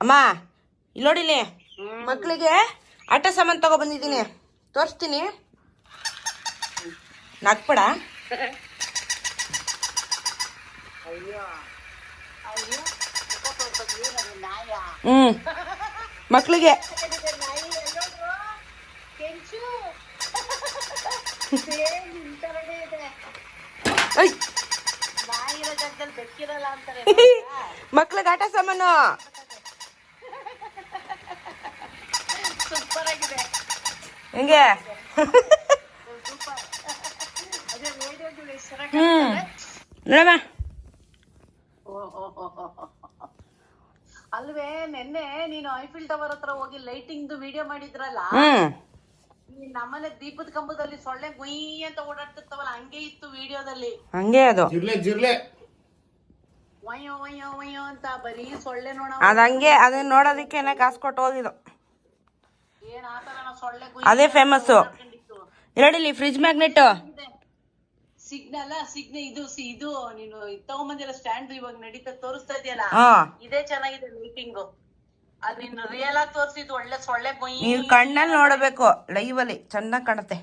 ಅಮ್ಮ ಇಲ್ಲಿ ನೋಡಿಲಿ ಮಕ್ಕಳಿಗೆ ಆಟ ಸಾಮಾನು ತಗೊ ಬಂದಿದ್ದೀನಿ. ತೋರಿಸ್ತೀನಿ. ನಾಗ್ಬೇಡ ಹ್ಞೂ ಮಕ್ಕಳಿಗೆ ಮಕ್ಳಿಗೆ ಆಟ ಸಾಮಾನು. ಹೆಂಗೆ? ಹ್ಮ್. ನೋಡಮ್ಮ. ಅಲ್ವೇ ನಿನ್ನೆ ನೀನು ಐಫಿಲ್ ಟವರ್ ಹತ್ರ ಹೋಗಿ ಲೈಟಿಂಗ್ ವಿಡಿಯೋ ಮಾಡಿದ್ರಲ್ಲ? ನಮ್ಮನೆ ದೀಪದ ಕಂಬದಲ್ಲಿ ಸೊಳ್ಳೆ ಗುಯ್ ಅಂತ ಓಡಾಡ್ತಿರ್ತಾವಲ್ಲ ಹಂಗೆ ಇತ್ತು ವಿಡಿಯೋದಲ್ಲಿ ಹಂಗೆ ಅದು. ಜಿರ್ಲೆ ಜಿರ್ಲೆ. ವಯ್ಯೋ ವಯ್ಯೋ ವಯ್ಯೋ ಅಂತ ಬರೀ ಸೊಳ್ಳೆ ನೋಡ ಅದಂಗೆ ಹಂಗೆ ಅದನ್ನ ನೋಡೋದಕ್ಕೆ ಕಾಸು ಕೊಟ್ಟು ಹೋಗಿದ್ದು ಅದೇ ಫೇಮಸ್ಸು ಇರಡಿಲಿ ಫ್ರಿಜ್ ಮ್ಯಾಗ್ನೆಟ್ ಸಿಗ್ನಲ್ ಸಿಗ್ನ ಇದು ಇದು ನೀನು ತಗೊಂಬಂದಿರೋ ಸ್ಟ್ಯಾಂಡ್ ಇವಾಗ ನಡೀತಾ ತೋರಿಸ್ತಾ ಇದೆಯಲ್ಲ? ಇದೇ ಚೆನ್ನಾಗಿದೆ ಲೈಟಿಂಗ್ ಅದ್ ನೀನು ರಿಯಲ್ ಆಗಿ ತೋರಿಸಿದ್ ಒಳ್ಳೆ ಸೊಳ್ಳೆ ಗುಯ್ ನೀವು ಕಣ್ಣಲ್ಲಿ ನೋಡಬೇಕು. ಲೈವ್ ಅಲ್ಲಿ ಚೆನ್ನಾಗಿ ಕಾಣುತ್ತೆ.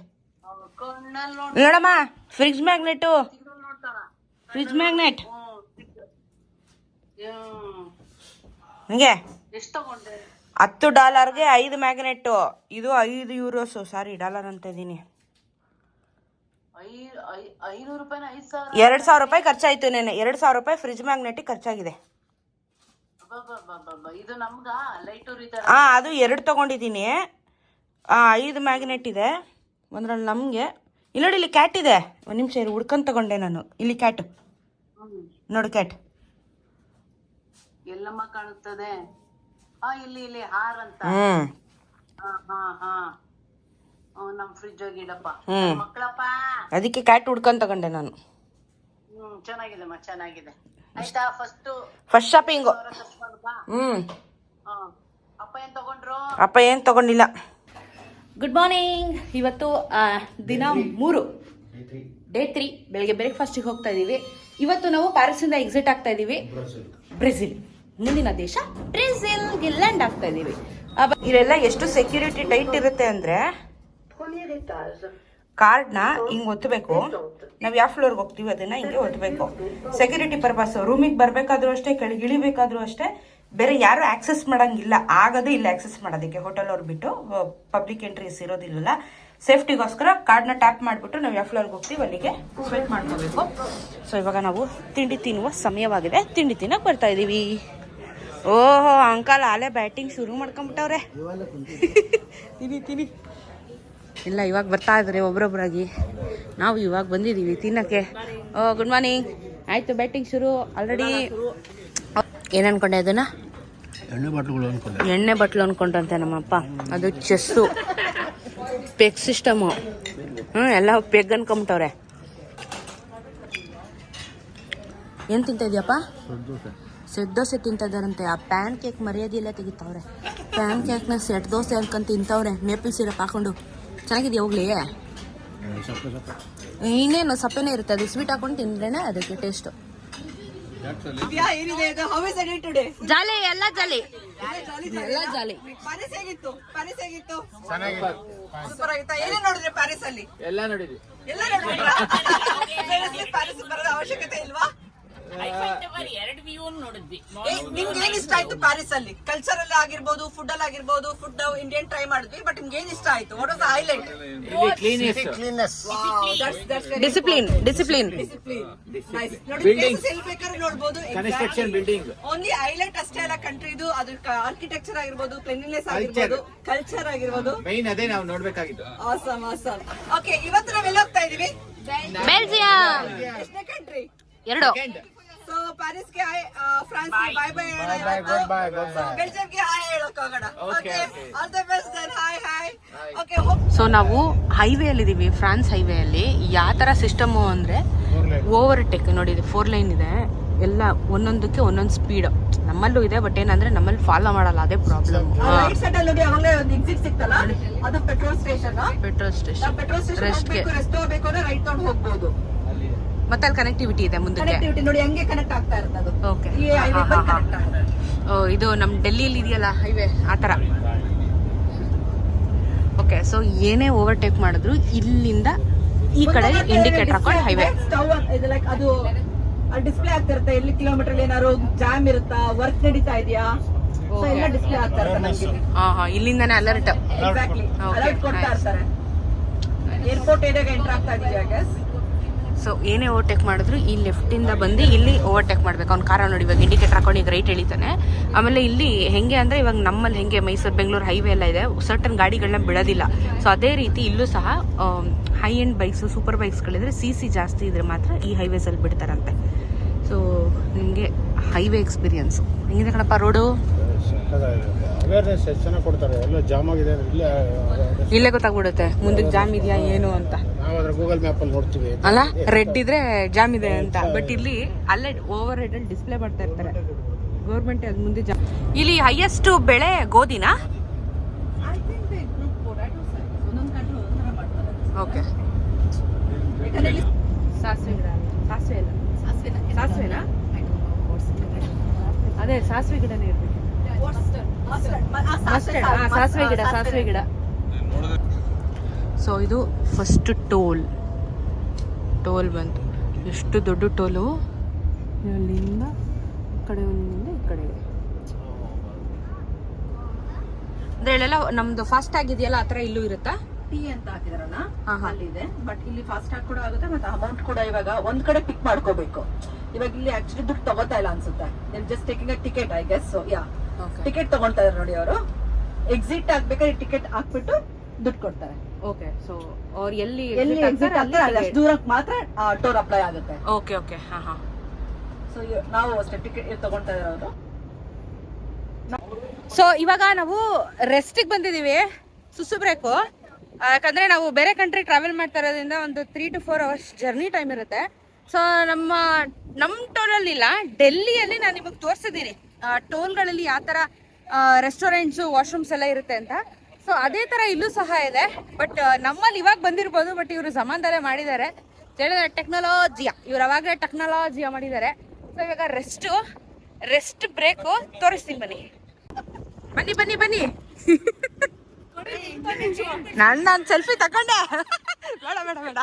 ಕಣ್ಣಲ್ಲಿ ನೋಡ್ ನೋಡಮ್ಮ fridge magnet fridge magnet hmm ಎಷ್ಟ್ ತಗೊಂಡೆ? ಹತ್ತು ಡಾಲರ್ಗೆ ಐದು ಮ್ಯಾಗ್ನೆಟ್ ಇದು ಐದು ಯೂರೋಸು. ಸಾರಿ ಡಾಲರ್ ಅಂತ ಇದ್ದೀನಿ. ಎರಡು ಸಾವಿರ ರೂಪಾಯಿ ಖರ್ಚಾಯ್ತು ನೆನೆ ಎರಡು ಸಾವಿರ ರೂಪಾಯಿ ಫ್ರಿಜ್ ಮ್ಯಾಗ್ನೆಟ್ ಖರ್ಚಾಗಿದೆ. ಹಾಂ ಅದು ಎರಡು ತಗೊಂಡಿದ್ದೀನಿ. ಐದು ಮ್ಯಾಗ್ನೆಟ್ ಇದೆ. ಒಂದ್ರಲ್ಲಿ ನಮಗೆ. ಇಲ್ಲಿ ನೋಡಿ ಇಲ್ಲಿ ಕ್ಯಾಟ್ ಇದೆ. ಒಂದು ನಿಮಿಷ ಇರು ಹುಡ್ಕೊಂಡು ತಗೊಂಡೆ ನಾನು. ಇಲ್ಲಿ ಕ್ಯಾಟ್. ನೋಡು ಕ್ಯಾಟ್. ಎಲ್ಲಮ್ಮ ಕಾಣುತ್ತದೆ. ಇಲ್ಲಿ ಇಲ್ಲಿ ಹಾರ್ ಅಂತ. ಹ್ಞೂ ಹಾ ಹಾ ಹಾ. ಹ್ಮ್, ನಮ್ ಫ್ರಿಜ್ ಹೋಗಿ ಇಡಪ್ಪ. ಹ್ಮ್. ಮಕ್ಕಳಪ್ಪ ಅದಕ್ಕೆ ಕ್ಯಾಟ್ ಹುಡ್ಕೊಂಡ್ ತಗೊಂಡೆ ನಾನು. ಹ್ಮ್ ಚೆನ್ನಾಗಿದೆ ಮಾ ಚೆನ್ನಾಗಿದೆ. ಆಯ್ತಾ ಫಸ್ಟ್ ಫಸ್ಟ್ ಶಾಪಿಂಗ್ ಹ್ಮ್. ಹ್ಞೂ ಹಾ. ಅಪ್ಪ ಏನ್ ತಗೊಂಡ್ರು? ಅಪ್ಪ ಏನು ತಗೊಂಡಿಲ್ಲ. ಗುಡ್ ಮಾರ್ನಿಂಗ್ ಇವತ್ತು ಆ, ದಿನ ಮೂರು. ಡೇ ತ್ರೀ ಬೆಳಗ್ಗೆ ಬ್ರೇಕ್ಫಾಸ್ಟಿಗೆ ಹೋಗ್ತಾ ಇದ್ದೀವಿ ಇವತ್ತು ನಾವು ಪ್ಯಾರಿಸಿಂದ ಎಕ್ಸಿಟ್ ಆಗ್ತಾ ಇದ್ದೀವಿ ಬ್ರೆಜಿಲ್ ಮುಂದಿನ ದೇಶ ಬ್ರೆಜಿಲ್ಗೆ ಲ್ಯಾಂಡ್ ಆಗ್ತಾ ಇದೀವಿ. ಇಲ್ಲೆಲ್ಲ ಎಷ್ಟು ಸೆಕ್ಯೂರಿಟಿ ಟೈಟ್ ಇರುತ್ತೆ ಅಂದರೆ ಕಾರ್ಡ್ನ ಹಿಂಗೆ ಒತ್ತಬೇಕು ನಾವು ಯಾವ ಫ್ಲೋರ್ಗೆ ಹೋಗ್ತೀವಿ ಅದನ್ನ ಹಿಂಗೆ ಒತ್ತಬೇಕು ಸೆಕ್ಯೂರಿಟಿ ಪರ್ಪಸ್, ರೂಮಿಗೆ ಬರಬೇಕಾದ್ರೂ ಅಷ್ಟೇ, ಕೆಳಗೆ ಇಳಿಬೇಕಾದ್ರೂ ಅಷ್ಟೇ, ಬೇರೆ ಯಾರು ಆಕ್ಸೆಸ್ ಮಾಡಂಗಿಲ್ಲ. ಆಗದೆ ಇಲ್ಲ ಆಕ್ಸೆಸ್ ಮಾಡೋದಕ್ಕೆ. ಹೋಟೆಲ್ ಅವ್ರು ಬಿಟ್ಟು ಪಬ್ಲಿಕ್ ಎಂಟ್ರೀಸ್ ಇರೋದಿಲ್ಲ ಸೇಫ್ಟಿಗೋಸ್ಕರ ಕಾರ್ಡ್ನ ಟ್ಯಾಪ್ ಮಾಡಿಬಿಟ್ಟು ನಾವು ಯಾವ ಫ್ಲೋರ್ಗೆ ಹೋಗ್ತೀವಿ ಅಲ್ಲಿಗೆ ಸ್ವೆಟ್ ಮಾಡ್ಕೋಬೇಕು. ಸೊ ಇವಾಗ ನಾವು ತಿಂಡಿ ತಿನ್ನುವ ಸಮಯವಾಗಿದೆ. ತಿಂಡಿ ತಿನ್ನಕ್ಕೆ ಬರ್ತಾ ಇದ್ದೀವಿ ಓಹೋ ಅಂಕಲ್ ಅಲ್ಲೇ ಬ್ಯಾಟಿಂಗ್ ಶುರು ಮಾಡ್ಕೊಂಬಿಟ್ಟವ್ರೆ. ತಿನ್ನಿ ತಿನ್ನಿ. ಇಲ್ಲ ಇವಾಗ ಬರ್ತಾ ಇದ್ದಾರೆ ಒಬ್ರೊಬ್ರಾಗಿ. ನಾವು ಇವಾಗ ಬಂದಿದ್ದೀವಿ ತಿನ್ನಕ್ಕೆ. ಓ ಗುಡ್ ಮಾರ್ನಿಂಗ್ ಆಯಿತು ಬ್ಯಾಟಿಂಗ್ ಶುರು. ಆಲ್ರೆಡಿ ಏನು ಅನ್ಕೊಂಡೆ ಅದನ್ನ? ಎಣ್ಣೆ ಬಟ್ಲು ಅನ್ಕೊಂಡೆ. ಎಣ್ಣೆ ಬಟ್ಲು ಅನ್ಕೊಂಡಂತೆ ನಮ್ಮಪ್ಪ. ಅದು ಚೆಸ್ಸು. ಪೆಗ್ ಸಿಸ್ಟಮು ಹ್ಞೂ ಎಲ್ಲ ಪೆಗ್ ಅನ್ಕೊಂಬಿಟ್ಟವ್ರೆ. ಏನು ತಿಂತ ಇದೆಯಪ್ಪ? ಸೆಟ್ ದೋಸೆ ತಿಂತಿದ್ದಾರಂತೆ ಆ ಪ್ಯಾನ್ ಕೇಕ್ ಮರ್ಯಾದೆಲ್ಲ ತೆಗಿತಾವ್ರೆ. ಪ್ಯಾನ್ ಕೇಕ್ನ ಸೆಟ್ ದೋಸೆ ಅನ್ಕೊಂಡ್ ತಿಂತಾವ್ರೆ. ಮೇಪಲ್ ಸಿರಪ್ ಹಾಕೊಂಡು. ಚೆನ್ನಾಗಿದೆಯಾ ಹೋಗ್ಲಿ? ಇನ್ನೇನು ಸಪ್ಪೆನೇ ಇರುತ್ತೆ. ಅದು ಸ್ವೀಟ್ ಹಾಕೊಂಡು ತಿಂದ್ರೇನೆ ಅದಕ್ಕೆ ಟೇಸ್ಟು ಜಾಲಿ ಎಲ್ಲ ಜಾಲಿ. ಎಲ್ಲ ಜಾಲಿ. ಎಲ್ಲ ನೋಡಿದ್ವಿ. ಎಲ್ಲ ನೋಡಿದ್ರಾ? Seriously, ಪ್ಯಾರಿಸ್ ಬರೋದ ಅವಶ್ಯಕತೆ ಇಲ್ವಾ? ನಿಮ್ಗೆ ಏನ್ ಇಷ್ಟ ಆಯ್ತು ಪ್ಯಾರಿಸ್ ಅಲ್ಲಿ ಕಲ್ಚರ್ ಅಲ್ಲಿ ಆಗಿರ್ಬೋದು ಫುಡ್ ಅಲ್ಲಿ ಆಗಿರ್ಬೋದು ಫುಡ್ ಇಂಡಿಯನ್ ಟ್ರೈ ಮಾಡಿದ್ವಿ ಬಟ್ ನಿಮ್ಗೆ ಏನ್ ಇಷ್ಟ ಆಯ್ತು? What was highlight discipline discipline ಎಲ್ಲಿ ಬೇಕಾದ್ರೂ ನೋಡ್ಬೋದು. ಕನ್ಸ್ಟ್ರಕ್ಷನ್ ಬಿಲ್ಡಿಂಗ್ ಓನ್ಲಿ ಹೈಲೈಟ್ ಅಷ್ಟೇ ಅಲ್ಲ ಅದು ಆರ್ಕಿಟೆಕ್ಚರ್ ಆಗಿರ್ಬೋದು ಕ್ಲೆನ್ಲಿನೆಸ್ ಆಗಿರ್ಬೋದು ಕಲ್ಚರ್ ಆಗಿರ್ಬೋದು. ಮೈನ್ ಅದೇ ನಾವು ನೋಡ್ಬೇಕಾಗಿತ್ತು ಆಸಮ್ ಆಸಮ್ ಓಕೆ ಇವತ್ತು ನಾವೆಲ್ಲ ಹೋಗ್ತಾ ಇದೀವಿ ಬೆಲ್ಜಿಯಂ ಎಷ್ಟನೇ ಕಂಟ್ರಿ ಎರಡು. ಸೊ ಪ್ಯಾರಿಸ್ಗೆ ಫ್ರಾನ್ಸ್ಗೆ ಬೈ goodbye. ಬೆಲ್ಜಿಯಂ ಗೆ ಹಾಯ್ ಹೇಳಕ್ ಹೋಗೋಣ. Okay. All the best then hi hi okay so ನಾವು ಹೈವೇ ಅಲ್ಲಿ ಇದೀವಿ ಫ್ರಾನ್ಸ್ ಹೈವೇ ಅಲ್ಲಿ. ಯಾವ ತರ ಸಿಸ್ಟಮು ಅಂದ್ರೆ ಓವರ್ ಟೆಕ್ ನೋಡಿ ಫೋರ್ ಲೈನ್ ಇದೆ. ಎಲ್ಲ ಒಂದೊಂದಕ್ಕೆ ಒಂದೊಂದು ಸ್ಪೀಡ್ ನಮ್ಮಲ್ಲೂ ಇದೆ ಬಟ್ ಏನಂದ್ರೆ ನಮ್ಮಲ್ಲಿ ಫಾಲೋ ಮಾಡಲ್ಲ ಅದೇ problem petrol station petrol station rest ರೈಟ್ಗೆ. ಮತ್ತೆ ಅಲ್ಲಿ ಕನೆಕ್ಟಿವಿಟಿ ಇದೆ ಮುಂದೆ ಕನೆಕ್ಟಿವಿಟಿ ನೋಡಿ ಹಂಗೆ ಕನೆಕ್ಟ್ ಆಗ್ತಾ ಇರುತ್ತೆ ಅದು. ಓಕೆ ಈ highway ಬಂದ್ connect ಆಗುತ್ತೆ. ಇದು ನಮ್ಮ ಡೆಲ್ಲಿಯಲ್ಲಿ ಇದೆಯಲ್ಲ ಹೈವೇ ಆ ಥರ. ಓಕೆ ಸೊ ಏನೇ ಓವರ್ಟೇಕ್ ಮಾಡಿದ್ರು ಇಲ್ಲಿಂದ ಈ ಕಡೆ ಇಂಡಿಕೇಟರ್ ಹಾಕೊಂಡು ಹೈವೇ ಇದೆ, stove ಅಂತ- ಇದು ಲೈಕ್ ಅದು ಡಿಸ್ಪ್ಲೇ ಆಗ್ತಿರುತ್ತೆ ಎಲ್ಲಿ ಕಿಲೋಮೀಟರ್ ಏನಾದ್ರು ಜಾಮ್ ಇರುತ್ತಾ? ವರ್ಕ್ ನಡೀತಾ ಇದೆಯಾ? Okay. ಎಲ್ಲ ಡಿಸ್ಪ್ಲೇ ಆಗ್ತಾ ಇರುತ್ತೆ ನಮ್ಗೆ. ಹಾಂ ಹಾಂ ಇಲ್ಲಿಂದಾನೆ ಅಲರ್ಟ್ ಎಕ್ಸಾಕ್ಟ್ಲಿ Okay, ಅಲರ್ಟ್ ಕೊಡ್ತಾ nice. ಇರ್ತಾರೆ. ಏರ್ಪೋರ್ಟ್ ಏರಿಯಾಗೆ ಎಂಟರ್ ಆಗ್ತಾ ಇದೀವಿ ಐ ಗೆಸ್ ಸೊ ಏನೇ ಓವರ್ಟೇಕ್ ಮಾಡಿದ್ರು ಈ ಲೆಫ್ಟಿಂದ ಬಂದು ಇಲ್ಲಿ ಓವರ್ಟೇಕ್ ಮಾಡ್ಬೇಕು. ಅವ್ನ ಕಾರ ನೋಡಿ ಇವಾಗ ಇಂಡಿಕೇಟರ್ ಹಾಕೊಂಡು ಈಗ ರೈಟ್ ಎಳಿತಾನೆ ಆಮೇಲೆ ಇಲ್ಲಿ ಹೆಂಗೆ ಅಂದರೆ ಇವಾಗ ನಮ್ಮಲ್ಲಿ ಹೆಂಗೆ ಮೈಸೂರು ಬೆಂಗಳೂರು ಹೈವೇ ಎಲ್ಲ ಇದೆ ಸರ್ಟನ್ ಗಾಡಿಗಳನ್ನ ಬಿಡೋದಿಲ್ಲ. ಸೊ ಅದೇ ರೀತಿ ಇಲ್ಲೂ ಸಹ ಹೈ ಎಂಡ್ ಬೈಕ್ಸು ಸೂಪರ್ ಬೈಕ್ಸ್ಗಳಿದ್ರೆ ಸಿ ಸಿ ಜಾಸ್ತಿ ಇದ್ರೆ ಮಾತ್ರ ಈ ಹೈವೇಸಲ್ಲಿ ಬಿಡ್ತಾರಂತೆ. ಸೊ ನಿಮಗೆ ಹೈವೇ ಎಕ್ಸ್ಪೀರಿಯನ್ಸು ಹೆಂಗಿದೆ ಕಣಪ್ಪ ರೋಡು ಅವೇರ್ನೆಸ್ ಎಷ್ಟು ಚೆನ್ನಾಗಿ ಕೊಡ್ತಾರೆ. ಎಲ್ಲ ಜಾಮ್ ಆಗಿದೆ ಇಲ್ಲೇ ಗೊತ್ತಾಗ್ಬಿಡುತ್ತೆ. ಮುಂದಕ್ಕೆ ಜಾಮ್ ಇದೆಯಾ ಏನು ಅಂತ. ನಾವು ಗೂಗಲ್ ಮ್ಯಾಪ್ ಅಲ್ಲಿ ನೋಡ್ತೀವಿ. ಅಲ್ಲ ರೆಡ್ ಇದ್ರೆ ಜಾಮ್ ಇದೆ ಅಂತ. ಬಟ್ ಇಲ್ಲಿ ಅಲ್ಲೇ ಓವರ್ ಹೆಡ್ ಅಲ್ಲಿ ಡಿಸ್ಪ್ಲೇ ಮಾಡ್ತಾ ಇರ್ತಾರೆ. ಗೌರ್ಮೆಂಟ್ ಅದ್ ಮುಂದೆ ಜಾಮ್ ಇಲ್ಲಿ ಹೈಯೆಸ್ಟ್ ಬೆಳೆ ಗೋಧಿನಾ? ಓಕೆ ಸಾಸಿವೆ ಗಿಡ ಸಾಸಿವೆ ಇಲ್ಲ ಸಾಸಿವೆನಾ? ಅದೇ ಸಾಸಿವೆ ಗಿಡನೇ ಇರ್ಬೇಕು. ಸಾಸಿವೆ ಗಿಡ ಸಾಸಿವೆ ಗಿಡ. ಸೊ ಇದು ಫಸ್ಟ್ ಟೋಲ್ ಟೋಲ್ ಬಂತು. ಎಷ್ಟು ದೊಡ್ಡ ಟೋಲು ಅಲ್ಲಿಂದ ಈ ಕಡೆ ಒಂದಿಂದ ಈ ಕಡೆ ಅಂದ್ರೆ ಇಲ್ಲೆಲ್ಲ ನಮ್ದು ಫಾಸ್ಟ್ ಆಗಿದೆಯಲ್ಲ ಆ ಥರ ಇಲ್ಲೂ ಇರುತ್ತಾ? ಟಿ ಅಂತ ಹಾಕಿದಾರಲ್ಲ. ಅಲ್ಲಿದೆ ಬಟ್ ಇಲ್ಲಿ ಫಾಸ್ಟ್ ಆಗಿ ಕೂಡ ಆಗುತ್ತೆ ಮತ್ತೆ ಅಮೌಂಟ್ ಕೂಡ ಇವಾಗ ಒಂದ್ ಕಡೆ ಪಿಕ್ ಮಾಡ್ಕೋಬೇಕು. ಇವಾಗ ಇಲ್ಲಿ ಆಕ್ಚುಲಿ ದುಡ್ಡು ತಗೋತಾ ಇಲ್ಲ ಅನ್ಸುತ್ತೆ. Just taking a ticket I guess ya ticket ತಗೊಂತಾ ಇದಾರೆ ನೋಡಿ ಅವರು. ಎಕ್ಸಿಟ್ ಆಗ್ಬೇಕಾದ್ರೆ ಟಿಕೆಟ್ ಹಾಕ್ಬಿಟ್ಟು ದುಡ್ಡು ಕೊಡ್ತಾರೆ. ಓಕೆ ಸೊ ಅವ್ರು ಎಲ್ಲಿ ಎಲ್ಲಿ ಎಕ್ಸಿಟ್ ಆಗ್ತಾರೆ ಅಲ್ಲಿ ಅಷ್ಟು ದೂರಕ್ಕೆ ಮಾತ್ರ ಟೋಲ್ ಅಪ್ಲೈ ಆಗುತ್ತೆ. ಓಕೆ ಓಕೆ ಹಾಂ ಹಾಂ. ಸೊ ನಾವು ಅಷ್ಟೇ ಟಿಕೆಟ್ ತಗೊಳ್ತಾ ಇರೋದು. ಸೊ ಇವಾಗ ನಾವು ರೆಸ್ಟಿಗೆ ಬಂದಿದ್ದೀವಿ ಸುಸು ಬ್ರೇಕು ಯಾಕಂದರೆ ನಾವು ಬೇರೆ ಕಂಟ್ರಿ ಟ್ರಾವೆಲ್ ಮಾಡ್ತಾ ಇರೋದ್ರಿಂದ ಒಂದು three to four hours journey time ಇರುತ್ತೆ. ಸೊ ನಮ್ಮ ನಮ್ಮ ಟೋಲಲ್ಲಿಲ್ಲ ಡೆಲ್ಲಿಯಲ್ಲಿ ನಾನು ನಿಮಗೆ ತೋರಿಸಿದ್ದೀನಿ. ಟೋಲ್ಗಳಲ್ಲಿ ಯಾವ ಥರ ರೆಸ್ಟೋರೆಂಟ್ಸು ವಾಶ್ರೂಮ್ಸ್ ಎಲ್ಲ ಇರುತ್ತೆ ಅಂತ. ಸೊ ಅದೇ ಥರ ಇಲ್ಲೂ ಸಹ ಇದೆ. ಬಟ್ ನಮ್ಮಲ್ಲಿ ಇವಾಗ ಬಂದಿರ್ಬೋದು ಬಟ್ ಇವರು ಜಮಾನ್ದಾರೆ ಮಾಡಿದ್ದಾರೆ. ಹೇಳಿದ್ರೆ ಟೆಕ್ನಾಲಜಿಯಾ ಇವ್ರು ಅವಾಗಲೇ ಟೆಕ್ನಾಲಜಿಯಾ ಮಾಡಿದ್ದಾರೆ. ಸೊ ಇವಾಗ ರೆಸ್ಟು ರೆಸ್ಟ್ ಬ್ರೇಕು ತೋರಿಸ್ತೀನಿ ಬನ್ನಿ. ಬನ್ನಿ ಬನ್ನಿ ಬನ್ನಿ. ನಾನು ನಾನು ಸೆಲ್ಫಿ ತಕೊಂಡೆ. ಬೇಡ ಬೇಡ ಬೇಡ.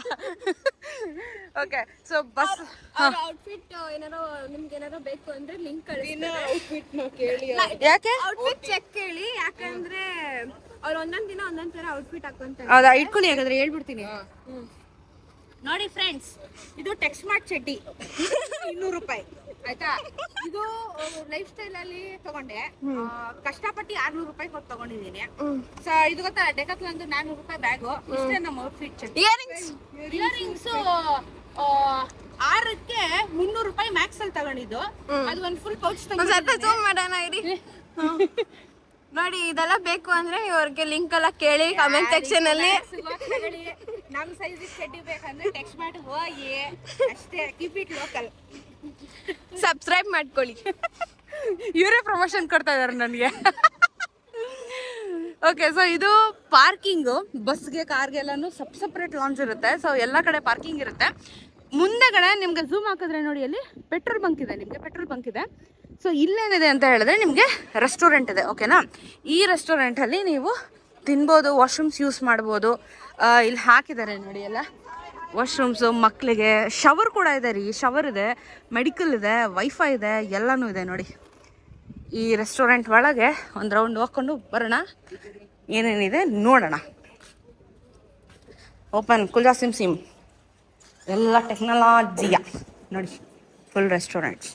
ಓಕೆ ಸೊ ಬಸ್ ಔಟ್ಫಿಟ್ ಏನಾರೋ ನಿಮ್ಗೆ ಏನಾರೋ ಬೇಕು ಅಂದ್ರೆ ಲಿಂಕ್ ಯಾಕೆ? ಔಟ್ಫಿಟ್ ಚೆಕ್ ಕೇಳಿ. ಯಾಕಂದ್ರೆ ಅವ್ರು ಒಂದೊಂದ್ ದಿನ ಒಂದೊಂದ್ ತರ ಔಟ್ಫಿಟ್ ಹಾಕೊಂತಾರೆ ಹೌದಾ? ಇಟ್ಕೊಳ್ಳಿ ಹಾಗಾದ್ರೆ ಹೇಳ್ಬಿಡ್ತೀನಿ. ನೋಡಿ ಫ್ರೆಂಡ್ಸ್ ಇದು ಟೆಕ್ಸ್ಟ್ ಮಾರ್ಟ್ ಚಡ್ಡಿ. ಇನ್ನೂರು ರೂಪಾಯಿ. ಆಯ್ತಾ? ಇದು ಲೈಫ್ ಸ್ಟೈಲ್ ಅಲ್ಲಿ ತಗೊಂಡೆ. ಕಷ್ಟಪಟ್ಟು ಆರ್ನೂರು ರೂಪಾಯಿ ಕೊಟ್ಟು ತಗೊಂಡಿದ್ದೀನಿ. ಸೊ ಇದು ಗೊತ್ತಾ? ಡೆಕತ್ಲಂದು ನಾನ್ನೂರು ರೂಪಾಯಿ ಬ್ಯಾಗು ಇಷ್ಟೇ ನಮ್ಮ ಔಟ್ಫಿಟ್ ಚಡ್ಡಿ. ಇಯರಿಂಗ್ಸ್ ಆರಕ್ಕೆ ಮುನ್ನೂರು ರೂಪಾಯಿ ಮ್ಯಾಕ್ಸ್ ಅಲ್ಲಿ ತಗೊಂಡಿದ್ದು. ಅದು ಒಂದು ಫುಲ್ ಪೌಚ್ ತಗೊಂಡು ಮಾಡೋಣ ಇರಿ. ನೋಡಿ ಇದೆಲ್ಲ ಬೇಕು ಅಂದ್ರೆ ಇವ್ರಿಗೆ ಲಿಂಕ್ ಎಲ್ಲ ಕೇಳಿ ಕಮೆಂಟ್ ಸೆಕ್ಷನ್ ಅಲ್ಲಿ. ನಮ್ ಸೈಜ್ ಚಡ್ಡಿ ಬೇಕಂದ್ರೆ ಟೆಕ್ಸ್ಟ್ ಮಾಡಿ ಹೋಗಿ. ಅಷ್ಟೇ ಕೀಪ್ ಇಟ್ ಲೋಕಲ್ ಸಬ್ಸ್ಕ್ರೈಬ್ ಮಾಡ್ಕೊಳ್ಳಿ. ಇವರೇ ಪ್ರಮೋಷನ್ ಕೊಡ್ತಾ ಇದಾರೆ ನನಗೆ. ಓಕೆ ಸೊ ಇದು ಪಾರ್ಕಿಂಗು ಬಸ್ಗೆ ಕಾರ್ಗೆಲ್ಲಾನು ಸಪ್ ಸಪ್ರೇಟ್ ಲಾಂಚ್ ಇರುತ್ತೆ. ಸೊ ಎಲ್ಲ ಕಡೆ ಪಾರ್ಕಿಂಗ್ ಇರುತ್ತೆ. ಮುಂದೆಗಡೆ ನಿಮ್ಗೆ ಝೂಮ್ ಹಾಕಿದ್ರೆ ನೋಡಿ ಅಲ್ಲಿ ಪೆಟ್ರೋಲ್ ಬಂಕ್ ಇದೆ. ನಿಮಗೆ ಪೆಟ್ರೋಲ್ ಬಂಕ್ ಇದೆ. ಸೊ ಇಲ್ಲೇನಿದೆ ಅಂತ ಹೇಳಿದ್ರೆ ನಿಮಗೆ ರೆಸ್ಟೋರೆಂಟ್ ಇದೆ ಓಕೆನಾ ಈ ರೆಸ್ಟೋರೆಂಟಲ್ಲಿ ನೀವು ತಿನ್ಬೋದು ವಾಶ್ರೂಮ್ಸ್ ಯೂಸ್ ಮಾಡ್ಬೋದು. ಇಲ್ಲಿ ಹಾಕಿದ್ದಾರೆ ನೋಡಿ ಎಲ್ಲ. ವಾಶ್ರೂಮ್ಸು ಮಕ್ಕಳಿಗೆ ಶವರ್ ಕೂಡ ಇದೆ ರೀ ಶವರ್ ಇದೆ ಮೆಡಿಕಲ್ ಇದೆ ವೈಫೈ ಇದೆ, ಎಲ್ಲನೂ ಇದೆ ನೋಡಿ. ಈ ರೆಸ್ಟೋರೆಂಟ್ ಒಳಗೆ ಒಂದು ರೌಂಡ್ ಹೋಗ್ಕೊಂಡು ಬರೋಣ. ಏನೇನಿದೆ ನೋಡೋಣ. ಓಪನ್ ಕುಲ್ಜಾ ಸಿಮ್ ಸಿಮ್ ಎಲ್ಲ ಟೆಕ್ನಾಲಜಿಯ ನೋಡಿ ಫುಲ್ ರೆಸ್ಟೋರೆಂಟ್ಸ್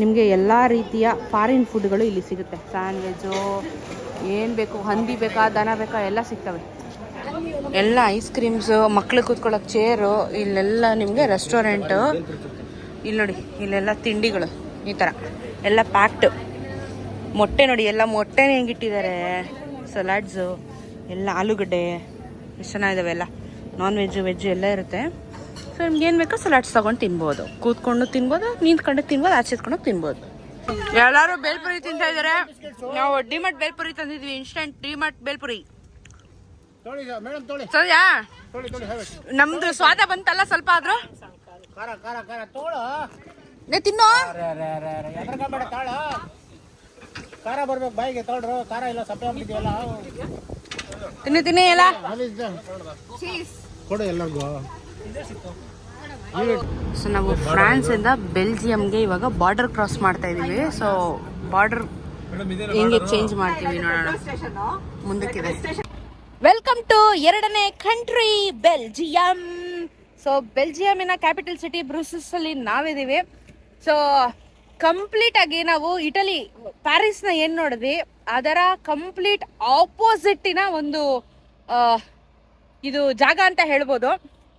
ನಿಮಗೆ ಎಲ್ಲ ರೀತಿಯ ಫಾರಿನ್ ಫುಡ್ಗಳು ಇಲ್ಲಿ ಸಿಗುತ್ತೆ. ಸ್ಯಾಂಡ್ವಿಜು ಏನು ಬೇಕು, ಹಂದಿ ಬೇಕಾ, ದನ ಬೇಕಾ, ಎಲ್ಲ ಸಿಗ್ತವೆ. ಎಲ್ಲ ಐಸ್ ಕ್ರೀಮ್ಸು ಮಕ್ಳು ಕೂತ್ಕೊಳ್ಳೋಕೆ ಚೇರು ಇಲ್ಲೆಲ್ಲ ನಿಮಗೆ ರೆಸ್ಟೋರೆಂಟು ಇಲ್ಲಿ ನೋಡಿ, ಇಲ್ಲೆಲ್ಲ ತಿಂಡಿಗಳು, ಈ ಥರ ಎಲ್ಲ ಪ್ಯಾಕ್ಟು ಮೊಟ್ಟೆ ನೋಡಿ, ಎಲ್ಲ ಮೊಟ್ಟೆನೇ ಹೆಂಗಿಟ್ಟಿದ್ದಾರೆ. ಸಲಾಡ್ಸು ಎಲ್ಲ ಆಲೂಗಡ್ಡೆ, ಎಷ್ಟು ಚೆನ್ನಾಗಿದ್ದಾವೆ ಎಲ್ಲ. ನಾನ್ ವೆಜ್ಜು ವೆಜ್ಜು ಎಲ್ಲ ಇರುತ್ತೆ. ಸೊ ನಿಮ್ಗೆ ಏನು ಬೇಕೋ ಸಲಾಡ್ಸ್ ತೊಗೊಂಡು ತಿನ್ಬೋದು. ಕೂತ್ಕೊಂಡು ತಿನ್ಬೋದು ನಿಂತ್ಕೊಂಡು ತಿನ್ಬೋದು ಆಚೆತ್ಕೊಂಡು ತಿನ್ಬೋದು. ಎಲ್ಲರೂ ಬೇಲ್ಪುರಿ ತಿಂತಾ ಇದ್ದಾರೆ ನಾವು ಡಿಮಾರ್ಟ್ ಬೇಲ್ಪುರಿ ತಂದಿದ್ವಿ ಇನ್ಸ್ಟಂಟ್ ಡಿಮಟ್ ಬೇಲ್ಪುರಿ. ಸರಿಯಾ? ನಮ್ದು ಸ್ವಾದ ಬಂತಲ್ಲ ಸ್ವಲ್ಪ ಆದ್ರೂ? ತಿನ್ನೋ. ಖಾರ ಬರ್ಬೇಕು ಬಾಯಿಗೆ ತೊಳ್ರು. ಖಾರ ಇಲ್ಲ ಸಪ್ಪೆ ಆಗ್ಬಿಟ್ಟಿದೆಯಲ್ಲ. ತಿನ್ನು ತಿನ್ನಿ ಎಲ್ಲ. ಕೊಡು ಎಲ್ಲರಿಗೂ. ಸೊ ನಾವು ಫ್ರಾನ್ಸ್ ಇಂದ ಬೆಲ್ಜಿಯಂಗೆ ಇವಾಗ ಬಾರ್ಡರ್ ಕ್ರಾಸ್ ಮಾಡ್ತಾ ಇದೀವಿ. ಸೊ ಬಾರ್ಡರ್ ಹೆಂಗೆ ಚೇಂಜ್ ಮಾಡ್ತೀವಿ ನೋಡೋಣ. ಮುಂದಕ್ಕಿದೆ. ವೆಲ್ಕಮ್ ಟು ಎರಡನೇ ಕಂಟ್ರಿ ಬೆಲ್ಜಿಯಂ ಸೊ ಬೆಲ್ಜಿಯಮಿನ ಕ್ಯಾಪಿಟಲ್ ಸಿಟಿ ಬ್ರೂಸಸ್ ಅಲ್ಲಿ ನಾವಿದೀವಿ ಸೊ ಕಂಪ್ಲೀಟ್ ಆಗಿ ನಾವು ಇಟಲಿ ಪ್ಯಾರಿಸ್ನ ಏನ್ ನೋಡಿದ್ವಿ? ಅದರ ಕಂಪ್ಲೀಟ್ ಆಪೋಸಿಟ್ಟಿನ ಒಂದು ಇದು ಜಾಗ ಅಂತ ಹೇಳ್ಬೋದು.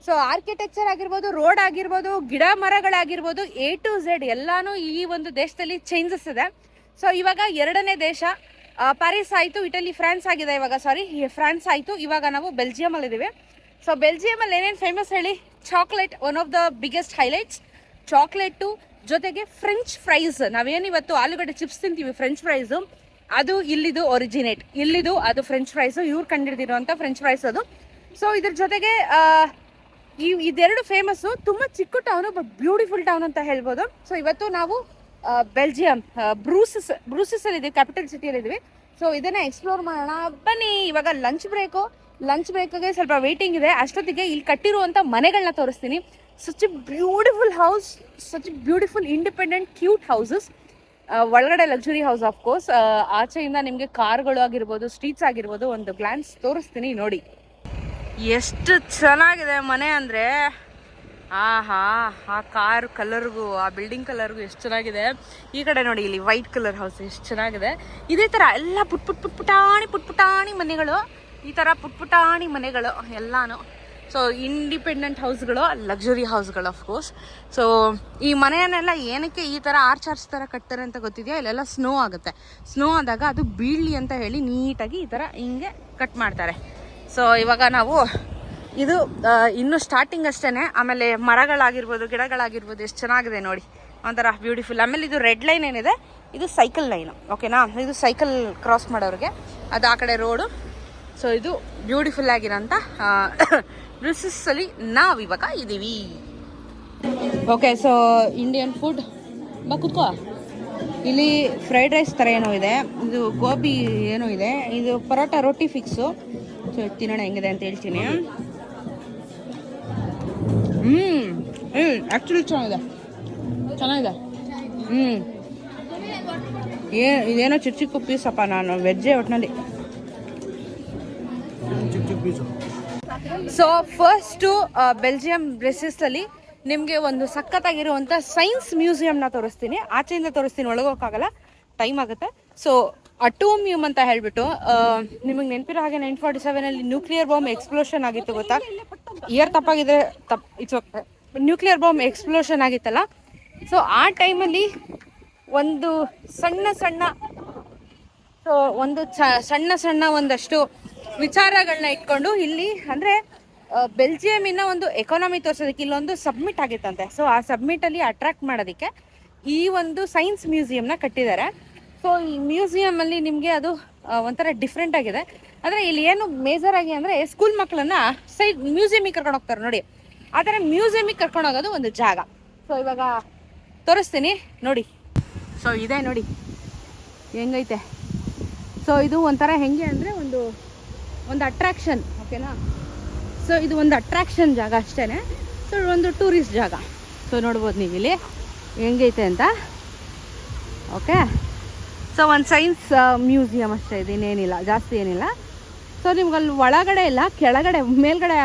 ಸೊ ಆರ್ಕಿಟೆಕ್ಚರ್ ಆಗಿರ್ಬೋದು ರೋಡ್ ಆಗಿರ್ಬೋದು, ಗಿಡ ಮರಗಳಾಗಿರ್ಬೋದು ಎ ಟು ಝೆಡ್ ಎಲ್ಲಾನು ಈ ಒಂದು ದೇಶದಲ್ಲಿ ಚೇಂಜಸ್ ಇದೆ. ಸೊ ಇವಾಗ ಎರಡನೇ ದೇಶ ಪ್ಯಾರಿಸ್ ಆಯಿತು ಇಟಲಿ ಫ್ರಾನ್ಸ್ ಆಗಿದೆ ಇವಾಗ ಸಾರಿ ಫ್ರಾನ್ಸ್ ಆಯಿತು, ಇವಾಗ ನಾವು ಬೆಲ್ಜಿಯಮಲ್ಲಿ ಇದ್ದೀವಿ ಸೊ ಬೆಲ್ಜಿಯಮಲ್ಲಿ ಏನೇನು ಫೇಮಸ್ ಹೇಳಿ? Chocolate one of the biggest highlights chocolate ಜೊತೆಗೆ ಫ್ರೆಂಚ್ ಫ್ರೈಸ್ ನಾವೇನು ಇವತ್ತು ಆಲೂಗಡ್ಡೆ ಚಿಪ್ಸ್ ತಿಂತೀವಿ ಫ್ರೆಂಚ್ ಫ್ರೈಸು ಅದು ಇಲ್ಲಿದು ಒರಿಜಿನೇಟ್ ಇಲ್ಲಿದು ಅದು ಫ್ರೆಂಚ್ ಫ್ರೈಸು ಇವ್ರು ಕಂಡಿಡ್ದಿರೋಂಥ ಫ್ರೆಂಚ್ ಫ್ರೈಸ್ ಅದು. ಸೊ ಇದ್ರ ಜೊತೆಗೆ ಈ ಇದೆರಡು ಫೇಮಸ್ಸು ತುಂಬ ಚಿಕ್ಕ ಟೌನು ಬಟ್ ಬ್ಯೂಟಿಫುಲ್ ಟೌನ್ ಅಂತ ಹೇಳ್ಬೋದು. ಸೊ ಇವತ್ತು ನಾವು ಬೆಲ್ಜಿಯಂ ಬ್ರೂಸಸ್ ಅಲ್ಲಿ ಇದೀವಿ ಕ್ಯಾಪಿಟಲ್ ಸಿಟಿಯಲ್ಲಿ ಇದೀವಿ. ಸೊ ಇದನ್ನ ಎಕ್ಸ್ಪ್ಲೋರ್ ಮಾಡೋಣ. ಬನ್ನಿ, ಇವಾಗ ಲಂಚ್ ಬ್ರೇಕು ಲಂಚ್ ಬ್ರೇಕ್ಗೆ ಸ್ವಲ್ಪ ವೇಟಿಂಗ್ ಇದೆ. ಅಷ್ಟೊತ್ತಿಗೆ ಇಲ್ಲಿ ಕಟ್ಟಿರುವಂಥ ಮನೆಗಳನ್ನ ತೋರಿಸ್ತೀನಿ. Such a beautiful house such beautiful independent cute houses ಒಳಗಡೆ ಲಕ್ಸುರಿ ಹೌಸ್ ಆಫ್ ಕೋರ್ಸ್ ಆಚೆಯಿಂದ ನಿಮಗೆ ಕಾರ್ಗಳು ಆಗಿರ್ಬೋದು ಸ್ಟ್ರೀಟ್ಸ್ ಆಗಿರ್ಬೋದು, ಒಂದು ಗ್ಲಾನ್ಸ್ ತೋರಿಸ್ತೀನಿ ನೋಡಿ. ಎಷ್ಟು ಚೆನ್ನಾಗಿದೆ ಮನೆ ಅಂದರೆ. ಆಹಾ, ಆ ಕಾರ್ ಕಲರ್ಗೂ ಆ ಬಿಲ್ಡಿಂಗ್ ಕಲರ್ಗೂ ಎಷ್ಟು ಚೆನ್ನಾಗಿದೆ. ಈ ಕಡೆ ನೋಡಿ ಇಲ್ಲಿ ವೈಟ್ ಕಲರ್ ಹೌಸ್ ಎಷ್ಟು ಚೆನ್ನಾಗಿದೆ. ಇದೇ ಥರ ಎಲ್ಲ ಪುಟ್ ಪುಟ್ ಪುಟ್ ಪುಟಾಣಿ ಪುಟ್ ಪುಟಾಣಿ ಮನೆಗಳು. ಈ ಥರ ಪುಟ್ ಪುಟಾಣಿ ಮನೆಗಳು ಎಲ್ಲಾನು. ಸೊ ಇಂಡಿಪೆಂಡೆಂಟ್ ಹೌಸ್ಗಳು ಲಕ್ಸುರಿ ಹೌಸ್ಗಳು ಕೋರ್ಸ್ ಸೊ ಈ ಮನೆಯನ್ನೆಲ್ಲ ಏನಕ್ಕೆ ಈ ಥರ ಆರ್ಚ್ ಆರ್ಚ್ ಥರ ಕಟ್ತಾರೆ ಅಂತ ಗೊತ್ತಿದೆಯಾ? ಇಲ್ಲೆಲ್ಲ ಸ್ನೋ ಆಗುತ್ತೆ. ಸ್ನೋ ಆದಾಗ ಅದು ಬೀಳಲಿ ಅಂತ ಹೇಳಿ ನೀಟಾಗಿ ಈ ಥರ ಹಿಂಗೆ ಕಟ್ ಮಾಡ್ತಾರೆ. ಸೊ ಇವಾಗ ನಾವು ಇದು ಇನ್ನು ಸ್ಟಾರ್ಟಿಂಗ್ ಅಷ್ಟೇ ಆಮೇಲೆ ಮರಗಳಾಗಿರ್ಬೋದು, ಗಿಡಗಳಾಗಿರ್ಬೋದು, ಎಷ್ಟು ಚೆನ್ನಾಗಿದೆ ನೋಡಿ. ಒಂಥರ ಬ್ಯೂಟಿಫುಲ್ ಆಮೇಲೆ ಇದು ರೆಡ್ ಲೈನ್ ಏನಿದೆ? ಇದು ಸೈಕಲ್ ಲೈನು ಓಕೆನಾ ಇದು ಸೈಕಲ್ ಕ್ರಾಸ್ ಮಾಡೋರಿಗೆ. ಅದು ಆ ಕಡೆ ರೋಡು ಸೊ ಇದು ಬ್ಯೂಟಿಫುಲ್ ಆಗಿರೋಂಥ ಬ್ರಿಸಸ್ಸಲ್ಲಿ ನಾವು ಇವಾಗ ಇದ್ದೀವಿ ಓಕೆ ಸೊ ಇಂಡಿಯನ್ ಫುಡ್ ಬಾ ಇಲ್ಲಿ ಫ್ರೈಡ್ ರೈಸ್ ಥರ ಏನೋ ಇದೆ. ಇದು ಗೋಬಿ ಏನೋ ಇದೆ. ಇದು ಪರೋಟ ರೊಟ್ಟಿ ಫಿಕ್ಸು ಸೊ ತಿನ್ನೋಣ, ಹೆಂಗಿದೆ ಅಂತ ಹೇಳ್ತೀನಿ. ಹ್ಞೂ ಆ್ಯಕ್ಚುಲಿ ಚೆನ್ನಾಗಿದೆ. ಚೆನ್ನಾಗಿದೆ. ಹ್ಞೂ ಏ, ಇದೇನೋ ಚಿಕ್ಕ ಚಿಕ್ಕ ಅಪ್ಪ ನಾನು ವೆಜ್ಜೆ ಒಟ್ಟಿನಲ್ಲಿ ಸೊ ಫಸ್ಟು ಬೆಲ್ಜಿಯಂ ಡ್ರೆಸ್ಸಸ್ಸಲ್ಲಿ ನಿಮಗೆ ಒಂದು ಸಖತ್ತಾಗಿರುವಂಥ ಸೈನ್ಸ್ ಮ್ಯೂಸಿಯಂನ ತೋರಿಸ್ತೀನಿ. ಆಚೆಯಿಂದ ತೋರಿಸ್ತೀನಿ ಒಳಗೋಕ್ಕಾಗಲ್ಲ ಟೈಮ್ ಆಗುತ್ತೆ. ಸೊ ಅಟೋಮಿಯಂ ಅಂತ ಹೇಳ್ಬಿಟ್ಟು ನಿಮಗೆ ನೆನಪಿರೋ ಹಾಗೆ ನೈನ್ ಫಾರ್ಟಿ ಸೆವೆನಲ್ಲಿ ನ್ಯೂಕ್ಲಿಯರ್ ಬಾಂಬ್ ಎಕ್ಸ್ಪ್ಲೋಷನ್ ಆಗಿತ್ತು ಗೊತ್ತಾ? ಇಯರ್ ತಪ್ಪಾಗಿದ್ರೆ ತಪ್ it's okay nuclear bomb explosion ಆಗಿತ್ತಲ್ಲ? ಸೊ ಆ ಟೈಮಲ್ಲಿ ಒಂದು ಸಣ್ಣ ಸಣ್ಣ ಸೊ ಒಂದು ಸಣ್ಣ ಸಣ್ಣ ಒಂದಷ್ಟು ವಿಚಾರಗಳನ್ನ ಇಟ್ಕೊಂಡು ಇಲ್ಲಿ, ಅಂದರೆ ಬೆಲ್ಜಿಯಮಿನ ಒಂದು ಎಕಾನಮಿ ತೋರಿಸೋದಕ್ಕೆ ಇಲ್ಲೊಂದು ಸಬ್ಮಿಟ್ ಆಗಿತ್ತಂತೆ. ಸೊ ಆ ಸಬ್ಮಿಟಲ್ಲಿ ಅಟ್ರಾಕ್ಟ್ ಮಾಡೋದಕ್ಕೆ ಈ ಒಂದು ಸೈನ್ಸ್ ಮ್ಯೂಸಿಯಂನ ಕಟ್ಟಿದ್ದಾರೆ. ಸೊ ಈ ಮ್ಯೂಸಿಯಂ ಅಲ್ಲಿ ನಿಮಗೆ ಅದು ಒಂಥರ ಡಿಫ್ರೆಂಟ್ ಆಗಿದೆ. ಅಂದ್ರೆ ಇಲ್ಲಿ ಏನು ಮೇಜರ್ ಆಗಿ ಅಂದ್ರೆ ಸ್ಕೂಲ್ ಮಕ್ಕಳನ್ನ ಸೈಡ್ ಮ್ಯೂಸಿಯಮಿಗೆ ಕರ್ಕೊಂಡು ಹೋಗ್ತಾರೆ ನೋಡಿ. ಆ ಮ್ಯೂಸಿಯಂ ಮ್ಯೂಸಿಯಮಿಗೆ ಕರ್ಕೊಂಡು ಹೋಗೋದು ಒಂದು ಜಾಗ. ಸೊ ಇವಾಗ ತೋರಿಸ್ತೀನಿ, ನೋಡಿ. ಸೊ ಇದೆ ನೋಡಿ. ಹೆಂಗೈತೆ? ಸೊ ಇದು ಒಂಥರ ಹೆಂಗೆ ಅಂದರೆ ಒಂದು ಒಂದು ಅಟ್ರಾಕ್ಷನ್ ಓಕೆನಾ ಸೊ ಇದು ಒಂದು ಅಟ್ರಾಕ್ಷನ್ ಜಾಗ ಅಷ್ಟೇ ಸೊ ಒಂದು ಟೂರಿಸ್ಟ್ ಜಾಗ. ಸೊ ನೋಡ್ಬೋದು ನೀವು ಇಲ್ಲಿ ಹೆಂಗೈತೆ ಅಂತ? ಓಕೆ ಸೊ ಒಂದು ಸೈನ್ಸ್ ಮ್ಯೂಸಿಯಂ ಅಷ್ಟೇ ಇದೆ, ಇನ್ನೇನಿಲ್ಲ, ಜಾಸ್ತಿ ಏನಿಲ್ಲ. ಸೊ ನಿಮ್ಗೆ ಅಲ್ಲಿ ಒಳಗಡೆ ಇಲ್ಲ, ಕೆಳಗಡೆ, ಮೇಲ್ಗಡೆ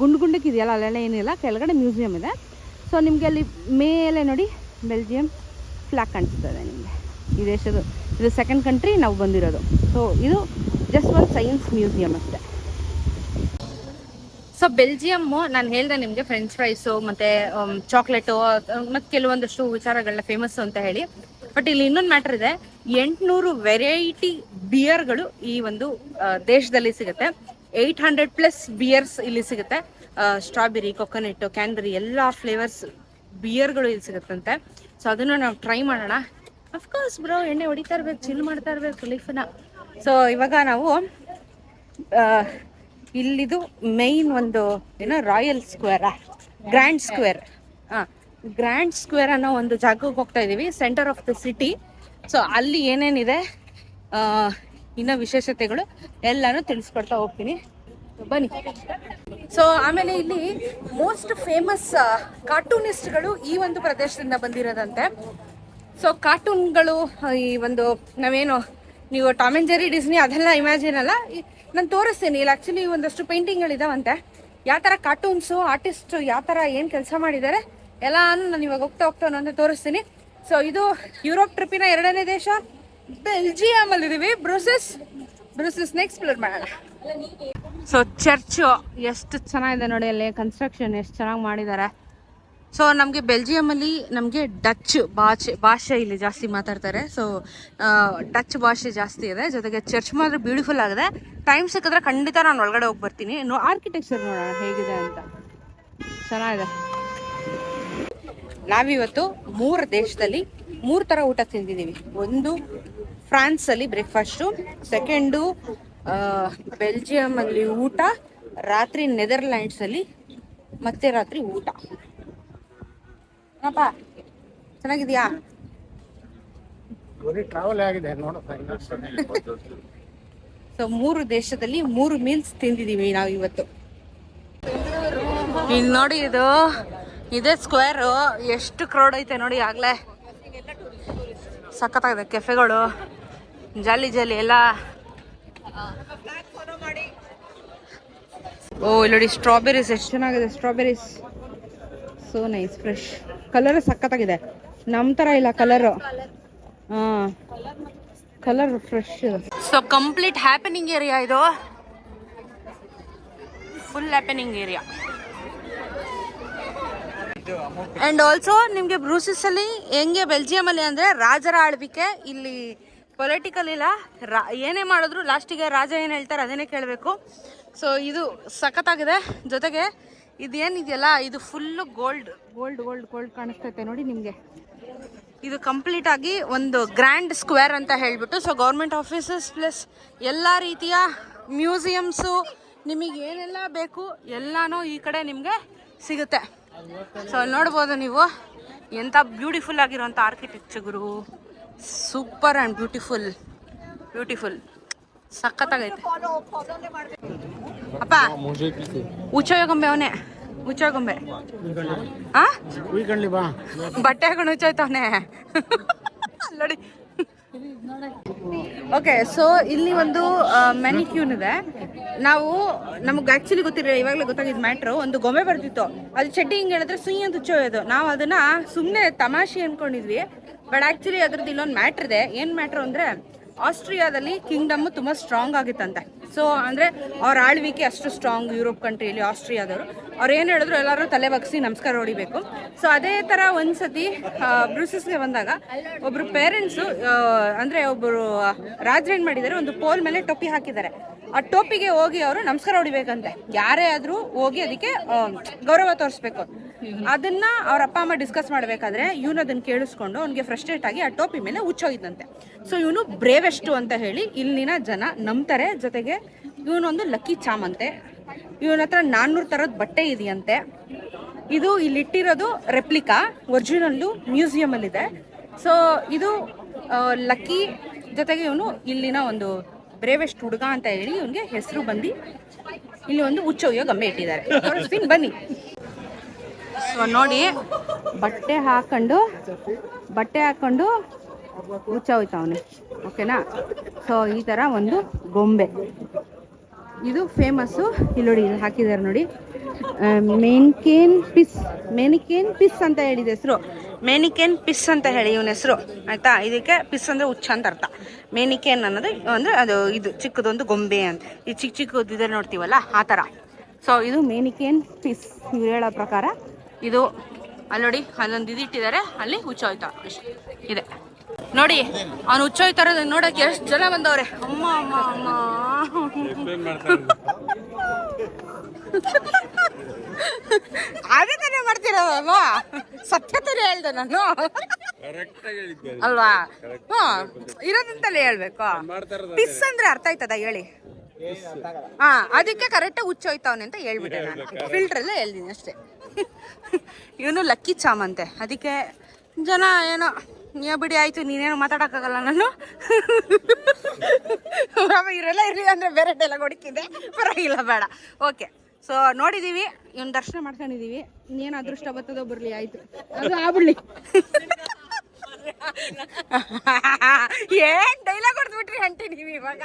ಗುಂಡು ಗುಂಡಕ್ಕೆ ಇದೆಯಲ್ಲ ಅಲ್ಲೆಲ್ಲ ಏನಿಲ್ಲ, ಕೆಳಗಡೆ ಮ್ಯೂಸಿಯಂ ಇದೆ. ಸೊ ನಿಮಗೆ ಅಲ್ಲಿ ಮೇಲೆ ನೋಡಿ ಬೆಲ್ಜಿಯಂ ಫ್ಲಾಗ್ ಕಾಣಿಸ್ತದೆ ನಿಮಗೆ. ಈ ದೇಶದ, ಇದು ಸೆಕೆಂಡ್ ಕಂಟ್ರಿ ನಾವು ಬಂದಿರೋದು. ಸೊ ಇದು ಜಸ್ಟ್ ಒಂದು ಸೈನ್ಸ್ ಮ್ಯೂಸಿಯಂ ಅಷ್ಟೇ. ಸೊ ಬೆಲ್ಜಿಯಮ್ಮು ನಾನು ಹೇಳಿದೆ ನಿಮಗೆ ಫ್ರೆಂಚ್ ಫ್ರೈಸು ಮತ್ತು ಚಾಕ್ಲೇಟು ಮತ್ತು ಕೆಲವೊಂದಷ್ಟು ವಿಚಾರಗಳನ್ನ ಫೇಮಸ್ಸು ಅಂತ ಹೇಳಿ. ಬಟ್ ಇಲ್ಲಿ ಇನ್ನೊಂದು ಮ್ಯಾಟರ್ ಇದೆ. ಎಂಟುನೂರು ವೆರೈಟಿ ಬಿಯರ್ಗಳು ಈ ಒಂದು ದೇಶದಲ್ಲಿ ಸಿಗುತ್ತೆ. ಏಯ್ಟ್ ಹಂಡ್ರೆಡ್ ಪ್ಲಸ್ ಬಿಯರ್ಸ್ ಇಲ್ಲಿ ಸಿಗುತ್ತೆ. ಸ್ಟ್ರಾಬೆರಿ ಕೊಕೊನೆಟ್ ಕ್ಯಾನ್ಬೆರಿ ಎಲ್ಲ ಫ್ಲೇವರ್ಸ್ ಬಿಯರ್ಗಳು ಇಲ್ಲಿ ಸಿಗುತ್ತಂತೆ. ಸೊ ಅದನ್ನು ನಾವು ಟ್ರೈ ಮಾಡೋಣ. ಅಫ್ಕೋರ್ಸ್ ಬ್ರೋ ಎಣ್ಣೆ ಹೊಡಿತಾ ಇರ್ಬೇಕು ಚಿಲ್ ಮಾಡ್ತಾ ಇರ್ಬೇಕು ಲೈಫನ್ನ ಸೊ ಇವಾಗ ನಾವು ಇಲ್ಲಿದು ಮೈನ್ ಒಂದು, ಏನೋ ರಾಯಲ್ ಸ್ಕ್ವೇರಾ ಗ್ರ್ಯಾಂಡ್ ಸ್ಕ್ವೇರ್ ಹಾಂ ಗ್ರ್ಯಾಂಡ್ ಸ್ಕ್ವೇರ್ ಅನ್ನೋ ಒಂದು ಜಾಗಕ್ಕೆ ಹೋಗ್ತಾ ಇದ್ದೀವಿ centre of the city so ಅಲ್ಲಿ ಏನೇನಿದೆ ಇನ್ನೂ ವಿಶೇಷತೆಗಳು ಎಲ್ಲಾನು ತಿಳಿಸ್ಕೊಡ್ತಾ ಹೋಗ್ತೀನಿ. ಬನ್ನಿ. ಸೊ ಆಮೇಲೆ ಇಲ್ಲಿ ಮೋಸ್ಟ್ ಫೇಮಸ್ ಕಾರ್ಟೂನಿಸ್ಟ್ಗಳು ಈ ಒಂದು ಪ್ರದೇಶದಿಂದ ಬಂದಿರೋದಂತೆ. ಸೊ ಕಾರ್ಟೂನ್ಗಳು ಈ ಒಂದು ನಾವೇನು, ನೀವು ಟಾಮ್ ಅಂಡ್ ಜೆರಿ ಡಿಸ್ನಿ ಅದೆಲ್ಲ ಇಮ್ಯಾಜಿನ್ ಅಲ್ಲ. ನಾನು ತೋರಿಸ್ತೀನಿ. ಇಲ್ಲಿ ಆ್ಯಕ್ಚುಲಿ ಒಂದಷ್ಟು ಪೇಂಟಿಂಗ್ಗಳಿದಾವಂತೆ ಯಾವ ಥರ ಕಾರ್ಟೂನ್ಸು ಆರ್ಟಿಸ್ಟ್ ಯಾವ ಥರ ಏನು ಕೆಲಸ ಮಾಡಿದ್ದಾರೆ ಎಲ್ಲಾನು ನಾನು ಇವಾಗ ಹೋಗ್ತಾ ಹೋಗ್ತಾ ನಾನು ತೋರಿಸ್ತೀನಿ. ಸೊ ಇದು ಯುರೋಪ್ ಟ್ರಿಪ್ಪಿನ ಎರಡನೇ ದೇಶ. ಬೆಲ್ಜಿಯಂ ಅಲ್ಲಿದ್ದೀವಿ ಬ್ರೂಸಸ್ ಬ್ರೂಸಸ್ನ ಎಕ್ಸ್ಪ್ಲೋರ್ ಮಾಡೋಣ. ಸೊ ಚರ್ಚ್ ಎಷ್ಟು ಚೆನ್ನಾಗಿದೆ ನೋಡಿ ಅಲ್ಲಿ. ಕನ್ಸ್ಟ್ರಕ್ಷನ್ ಎಷ್ಟು ಚೆನ್ನಾಗಿ ಮಾಡಿದ್ದಾರೆ. ಸೊ ನಮಗೆ ಬೆಲ್ಜಿಯಮಲ್ಲಿ ನಮಗೆ ಡಚ್ ಭಾಷೆ ಭಾಷೆ ಇಲ್ಲಿ ಜಾಸ್ತಿ ಮಾತಾಡ್ತಾರೆ. ಸೊ ಡಚ್ ಭಾಷೆ ಜಾಸ್ತಿ ಇದೆ. ಜೊತೆಗೆ ಚರ್ಚ್ ಮಾತ್ರ ಬ್ಯೂಟಿಫುಲ್ ಆಗಿದೆ. ಟೈಮ್ ಸಿಕ್ಕಿದ್ರೆ ಖಂಡಿತ ನಾನು ಒಳಗಡೆ ಹೋಗಿ ಬರ್ತೀನಿ. ನೋ ಆರ್ಕಿಟೆಕ್ಚರ್ ನೋಡೋಣ ಹೇಗಿದೆ ಅಂತ. ಚೆನ್ನಾಗಿದೆ. ನಾವಿವತ್ತು ಮೂರು ದೇಶದಲ್ಲಿ ಮೂರು ಥರ ಊಟ ತಿಂದಿದ್ದೀವಿ. ಒಂದು ಫ್ರಾನ್ಸಲ್ಲಿ ಬ್ರೇಕ್ಫಾಸ್ಟು ಸೆಕೆಂಡು ಬೆಲ್ಜಿಯಮಲ್ಲಿ ಊಟ ರಾತ್ರಿ ನೆದರ್ಲ್ಯಾಂಡ್ಸಲ್ಲಿ ಮತ್ತೆ ರಾತ್ರಿ ಊಟ. ಏನಪ್ಪ? ಚೆನ್ನಾಗಿದ್ಯಾ? ಟ್ರಾವೆಲ್ ಆಗಿದೆ ಸೊ ಮೂರು ದೇಶದಲ್ಲಿ ಮೂರು ಮೀಲ್ಸ್ ತಿಂದಿದ್ದೀವಿ ನಾವು ಇವತ್ತು ಇಲ್ಲಿ ನೋಡಿ ಇದು. ಇದೇ ಸ್ಕ್ವೇರ್. ಎಷ್ಟು ಕ್ರೌಡ್ ಐತೆ ನೋಡಿ ಆಗ್ಲೇ. ಸಖತ್ತಾಗಿದೆ ಕೆಫೆಗಳು. ಜಾಲಿ ಜಾಲಿ ಎಲ್ಲ. ಓ, ಇಲ್ಲಿ ನೋಡಿ ಸ್ಟ್ರಾಬೆರೀಸ್ ಎಷ್ಟು ಚೆನ್ನಾಗಿದೆ strawberries so nice fresh colour ಸಖತ್ತಾಗಿದೆ. ನಮ್ಮ ಥರ ಇಲ್ಲ ಕಲರು ಹಾಂ. Colour fresh so complete happening area ಇದು. Full happening area and also ನಿಮಗೆ ಬ್ರೂಸಿಸ್ ಅಲ್ಲಿ ಹೆಂಗೆ ಬೆಲ್ಜಿಯಂ ಅಲ್ಲಿ ಅಂದ್ರೆ ರಾಜರ ಆಳ್ವಿಕೆ ಇಲ್ಲಿ ಪೊಲಿಟಿಕಲ್ ಇಲ್ಲ. ರಾ ಏನೇ ಮಾಡಿದ್ರು ಲಾಸ್ಟಿಗೆ ರಾಜ ಏನು ಹೇಳ್ತಾರೆ ಅದನ್ನೇ ಕೇಳಬೇಕು. ಸೊ ಇದು ಸಖತ್ತಾಗಿದೆ. ಜೊತೆಗೆ ಇದೇನಿದೆಯಲ್ಲ ಇದು full gold gold gold gold ಕಾಣಿಸ್ತೈತೆ ನೋಡಿ ನಿಮಗೆ. ಇದು ಕಂಪ್ಲೀಟ್ ಆಗಿ ಒಂದು ಗ್ರ್ಯಾಂಡ್ ಸ್ಕ್ವೇರ್ ಅಂತ ಹೇಳಿಬಿಟ್ಟು ಸೊ ಗೌರ್ಮೆಂಟ್ ಆಫೀಸಸ್ ಪ್ಲಸ್ ಎಲ್ಲ ರೀತಿಯ ಮ್ಯೂಸಿಯಮ್ಸು ನಿಮಗೆ ಏನೆಲ್ಲ ಬೇಕು ಎಲ್ಲನೂ ಈ ಕಡೆ ನಿಮಗೆ ಸಿಗುತ್ತೆ. ಸೊ ಅಲ್ಲಿ ನೋಡ್ಬೋದು ನೀವು. ಎಂಥ ಬ್ಯೂಟಿಫುಲ್ ಆಗಿರೋಂಥ ಗುರು. ಸೂಪರ್ ಆ್ಯಂಡ್ ಬ್ಯೂಟಿಫುಲ್ ಬ್ಯೂಟಿಫುಲ್ ಸಖತ್ತಾಗೈತೆ. ಅಪ್ಪ ಉಚ್ಚೋಗೊಂಬೆ ಅವನೇ. ಉಚ್ಚೋಗೊಂಬೆ ಆ? ಉಯ್ಕಂಡ್ಲಿ ಬಾ. ಬಟ್ಟೆ ಹಾಕೊಂಡು ಹುಚ್ಚೋಯ್ತವನೆ ನೋಡಿ ಓಕೆ ಸೊ ಇಲ್ಲಿ ಒಂದು ಮೆನಿಕ್ಯೂನ್ ಇದೆ. ನಾವು, ನಮಗೆ ಆಕ್ಚುಲಿ ಗೊತ್ತಿರಲಿಲ್ಲ, ಇವಾಗಲೇ ಗೊತ್ತಾಗಿದ್ದು ಮ್ಯಾಟ್ರು ಒಂದು ಗೊಂಬೆ ಬರ್ತಿತ್ತು. ಅದು ಚಡ್ಡಿ ಹಿಂಗೆ ಹೇಳಿದ್ರೆ ಸುಯ್ಯ ಅಂತ ಹುಚ್ಚೋಯೋದು ನಾವು ಅದನ್ನ ಸುಮ್ಮನೆ ತಮಾಷೆ ಅನ್ಕೊಂಡಿದ್ವಿ. ಬಟ್ ಆ್ಯಕ್ಚುಲಿ ಅದ್ರದ್ದು ಇಲ್ಲೊಂದು ಮ್ಯಾಟ್ರ್ ಇದೆ. ಏನು ಮ್ಯಾಟ್ರು ಅಂದರೆ, ಆಸ್ಟ್ರಿಯಾದಲ್ಲಿ ಕಿಂಗ್ಡಮ್ ತುಂಬ ಸ್ಟ್ರಾಂಗ್ ಆಗಿತ್ತಂತೆ. ಸೊ ಅಂದರೆ ಅವ್ರ ಆಳ್ವಿಕೆ ಅಷ್ಟು ಸ್ಟ್ರಾಂಗ್ ಯುರೋಪ್ ಕಂಟ್ರಿಯಲ್ಲಿ ಆಸ್ಟ್ರಿಯಾದವರು ಅವ್ರು ಏನು ಹೇಳಿದ್ರು ಎಲ್ಲರೂ ತಲೆ ಬಗ್ಸಿ ನಮಸ್ಕಾರ ಹೊಡಿಬೇಕು. ಸೊ ಅದೇ ಥರ ಒಂದ್ಸತಿ ಬ್ರೂಸಸ್ಗೆ ಬಂದಾಗ ಒಬ್ರು ಪೇರೆಂಟ್ಸು ಅಂದರೆ ಒಬ್ಬರು ರಾಜರು ಏನು ಮಾಡಿದ್ದಾರೆ ಒಂದು ಪೋಲ್ ಮೇಲೆ ಟೊಪ್ಪಿ ಹಾಕಿದ್ದಾರೆ. ಆ ಟೋಪಿಗೆ ಹೋಗಿ ಅವರು ನಮಸ್ಕಾರ ಹೊಡಿಬೇಕಂತೆ. ಯಾರೇ ಆದರೂ ಹೋಗಿ ಅದಕ್ಕೆ ಗೌರವ ತೋರಿಸ್ಬೇಕು. ಅದನ್ನ ಅವ್ರ ಅಪ್ಪ ಅಮ್ಮ ಡಿಸ್ಕಸ್ ಮಾಡಬೇಕಾದ್ರೆ ಇವನು ಅದನ್ನ ಕೇಳಿಸ್ಕೊಂಡು ಅವ್ನಿಗೆ ಫ್ರಸ್ಟ್ರೇಟ್ ಆಗಿ ಆ ಟೋಪಿ ಮೇಲೆ ಹುಚ್ಚೋಗಿದ್ದಂತೆ ಸೊ ಇವನು ಬ್ರೇವೆಸ್ಟು ಅಂತ ಹೇಳಿ ಇಲ್ಲಿನ ಜನ ನಂಬ್ತಾರೆ. ಜೊತೆಗೆ ಇವನೊಂದು ಲಕ್ಕಿ ಚಾಮ್ ಅಂತೆ. ಇವನ ಹತ್ರ ನಾನ್ನೂರು ಥರದ ಬಟ್ಟೆ ಇದೆಯಂತೆ. ಇದು ಇಲ್ಲಿಟ್ಟಿರೋದು ರೆಪ್ಲಿಕಾ ಒರಿಜಿನಲ್ಲು ಮ್ಯೂಸಿಯಮಲ್ಲಿದೆ ಸೊ ಇದು ಲಕ್ಕಿ ಜೊತೆಗೆ ಇವನು ಇಲ್ಲಿನ ಒಂದು ಬ್ರೇವೆಸ್ಟ್ ಹುಡುಗ ಅಂತ ಹೇಳಿ ಇವನಿಗೆ ಹೆಸರು ಬಂದು ಇಲ್ಲಿ ಒಂದು ಹುಚ್ಚೊಯ್ಯೋ ಗೊಂಬೆ ಇಟ್ಟಿದ್ದಾರೆ. ಬನ್ನಿ. ಸೊ ನೋಡಿ ಬಟ್ಟೆ ಹಾಕೊಂಡು ಬಟ್ಟೆ ಹಾಕೊಂಡು ಹುಚ್ಚ ಹೋಯ್ತವನೆ. ಓಕೆನಾ? ಸೊ ಈ ಥರ ಒಂದು ಗೊಂಬೆ. ಇದು ಫೇಮಸ್ಸು ಇಲ್ಲಿ ನೋಡಿ ಇಲ್ಲಿ ಹಾಕಿದ್ದಾರೆ ನೋಡಿ ಮೇನ್ಕೇನ್ ಪಿಸ್ ಮೇನಿಕೇನ್ ಪಿಸ್ ಅಂತ ಹೇಳಿದ ಹೆಸರು. ಮೇನಿಕೇನ್ ಪಿಸ್ ಅಂತ ಹೇಳಿ ಇವನ ಹೆಸರು. ಆಯಿತಾ? ಇದಕ್ಕೆ ಪಿಸ್ ಅಂದರೆ ಹುಚ್ಚ ಅಂತ ಅರ್ಥ. ಮೇನಿಕೇನ್ ಅನ್ನೋದು ಅಂದರೆ ಅದು ಇದು, ಚಿಕ್ಕದೊಂದು ಗೊಂಬೆ ಅಂತ. ಈ ಚಿಕ್ಕ ಚಿಕ್ಕದಿದೆ ನೋಡ್ತೀವಲ್ಲ, ಆ ಥರ ಸೊ ಇದು ಮೇನಿಕೇನ್ ಪಿಸ್ ಇವ್ರು ಹೇಳೋ ಪ್ರಕಾರ ಇದು ಅಲ್ಲಿ ನೋಡಿ ಅಲ್ಲೊಂದು ಇದಿಟ್ಟಿದ್ದಾರೆ ಅಲ್ಲಿ ಹುಚ್ಚೋಯ್ತ. ಇದೆ. ನೋಡಿ ಅವ್ನು ಹುಚ್ಚೋಯ್ತಾರ ನೋಡಕ್ಕೆ ಎಷ್ಟು ಜನ ಬಂದವ್ರೆ. ಅಮ್ಮ ಅಮ್ಮ ಅಮ್ಮ. ಅದೇ ತಾನೇ ಸತ್ಯತನೇ ಸತ್ಯ ತಾನೇ ಹೇಳ್ದೆ ನಾನು. ಅಲ್ವಾ? ಹಾ ಇರೋದಂತಲೇ ಹೇಳ್ಬೇಕು. ಪಿಸ್ ಅಂದ್ರೆ ಅರ್ಥ ಆಯ್ತದ ಹೇಳಿ? ಹಾ ಅದಕ್ಕೆ ಕರೆಕ್ಟ್ ಹುಚ್ಚೋಯ್ತವನೆ ಅಂತ ಹೇಳ್ಬಿಟ್ಟೆ ನಾನು. ಫಿಲ್ಟರ್ ಎಲ್ಲ ಹೇಳ್ದೀನಿ ಅಷ್ಟೇ. ಇವನು ಲಕ್ಕಿ ಚಾಮಂತೆ ಅದಕ್ಕೆ ಜನ ಏನೋ ನೀ ಬಿಡಿ ಆಯ್ತು ನೀನೇನು ಮಾತಾಡೋಕ್ಕಾಗಲ್ಲ ನಾನು. ಇರಲ್ಲ ಇರಲಿಲ್ಲ ಅಂದರೆ ಬೇರೆ ಡೈಲಾಗ್ ಹೊಡಿಕಿದೆ. ಪರವಾಗಿಲ್ಲ ಬೇಡ. ಓಕೆ ಸೊ ನೋಡಿದ್ದೀವಿ ಇವನ್ ದರ್ಶನ ಮಾಡ್ಕೊಂಡಿದೀವಿ. ನೀನು ಅದೃಷ್ಟ ಬರ್ತದೋ ಬರಲಿ ಆಯ್ತು. ಅದು ಆಗ್ಬಿಡ್ಲಿ. ಏನ್ ಡೈಲಾಗ್ ಹೊಡೆದ್ಬಿಟ್ರಿ ಅಂಟಿ ನೀವು ಇವಾಗ?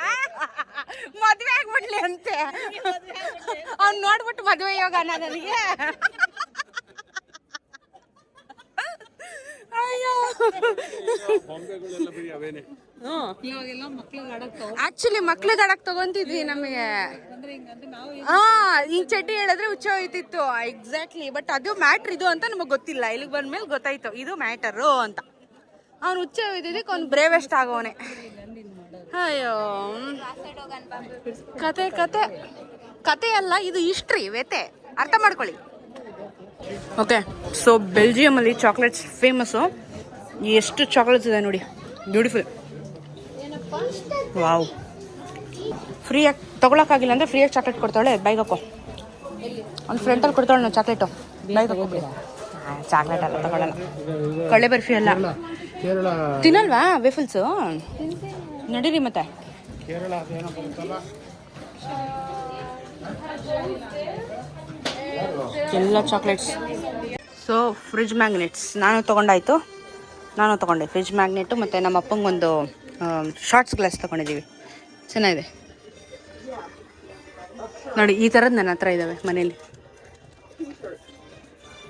ಮದ್ವೆ ಆಗ್ಬಿಡ್ಲಿ ಅಂತೆ. ಅವ್ನ್ ನೋಡ್ಬಿಟ್ಟು ಮದ್ವೆ ಯೋಗ ನನಗೆ ಅಯ್ಯೋ ಆಕ್ಚುಲಿ ಮಕ್ಳು ದಡಕ್ ತಗೊಂತಿದ್ವಿ ನಮಗೆ. ಹಾ ಈ ಚಡ್ಡಿ ಹೇಳಿದ್ರೆ ಹುಚ್ಚ ಹೋಯ್ತಿತ್ತು. ಎಕ್ಸಾಕ್ಟ್ಲಿ ಬಟ್ ಅದು ಮ್ಯಾಟ್ರ್ ಇದು ಅಂತ ನಮಗೆ ಗೊತ್ತಿಲ್ಲ. ಇಲ್ಲಿಗೆ ಬಂದ್ಮೇಲೆ ಗೊತ್ತಾಯ್ತು. ಇದು ಮ್ಯಾಟರು ಅಂತ. ಅವ್ನು ಹುಚ್ಚ ಹೋಯ್ತಿದ್ದಕ್ಕೆ ಅವ್ನು ಬ್ರೇವೆಸ್ಟ್ ಆಗೋನೆ ಅಯ್ಯೋ. ಕತೆ ಕತೆ. ಕತೆ ಅಲ್ಲ ಇದು ಹಿಸ್ಟ್ರಿ ವೇತೆ ಅರ್ಥ ಮಾಡ್ಕೊಳ್ಳಿ. ಓಕೆ ಸೊ ಬೆಲ್ಜಿಯಮಲ್ಲಿ ಚಾಕ್ಲೇಟ್ಸ್ ಫೇಮಸ್ಸು ಎಷ್ಟು ಚಾಕ್ಲೇಟ್ಸ್ ಇದೆ ನೋಡಿ. ಬ್ಯೂಟಿಫುಲ್ ವಾವ್ ಫ್ರೀಯಾಗಿ ತೊಗೊಳಕ್ಕಾಗಿಲ್ಲ ಅಂದರೆ ಫ್ರೀಯಾಗಿ ಚಾಕ್ಲೇಟ್ ಕೊಡ್ತಾಳೆ ಬೈಕ್ ಹಾಕೋ. ಒಂದು ಫ್ರೆಂಡಲ್ಲಿ ಕೊಡ್ತಾಳೆ ನಾವು ಚಾಕ್ಲೇಟು ಬೈಕ್ ಹಾಕೋ. ಚಾಕ್ಲೇಟ್ ಅಲ್ಲ ತಗೊಳ್ಳಲ್ಲ. ಕಳ್ಳೆ ಬರ್ಫಿ ಅಲ್ಲ. ತಿನ್ನಲ್ವಾ ವೆಫಲ್ಸು ನಡೀರಿ ಮತ್ತೆ. ಎಲ್ಲ ಚಾಕ್ಲೇಟ್ಸ್ ಸೊ ಫ್ರಿಜ್ ಮ್ಯಾಗ್ನೆಟ್ಸ್ ನಾನು ತೊಗೊಂಡಾಯ್ತು. ನಾನು ತೊಗೊಂಡೆ ಫ್ರಿಜ್ ಮ್ಯಾಗ್ನೆಟು ಮತ್ತು ನಮ್ಮ ಅಪ್ಪಂಗೆ ಒಂದು ಶಾರ್ಟ್ಸ್ ಗ್ಲಾಸ್ ತೊಗೊಂಡಿದ್ದೀವಿ ಚೆನ್ನಾಗಿದೆ. ನೋಡಿ, ಈ ಥರದ್ದು ನನ್ನ ಹತ್ರ ಇದ್ದಾವೆ ಮನೇಲಿ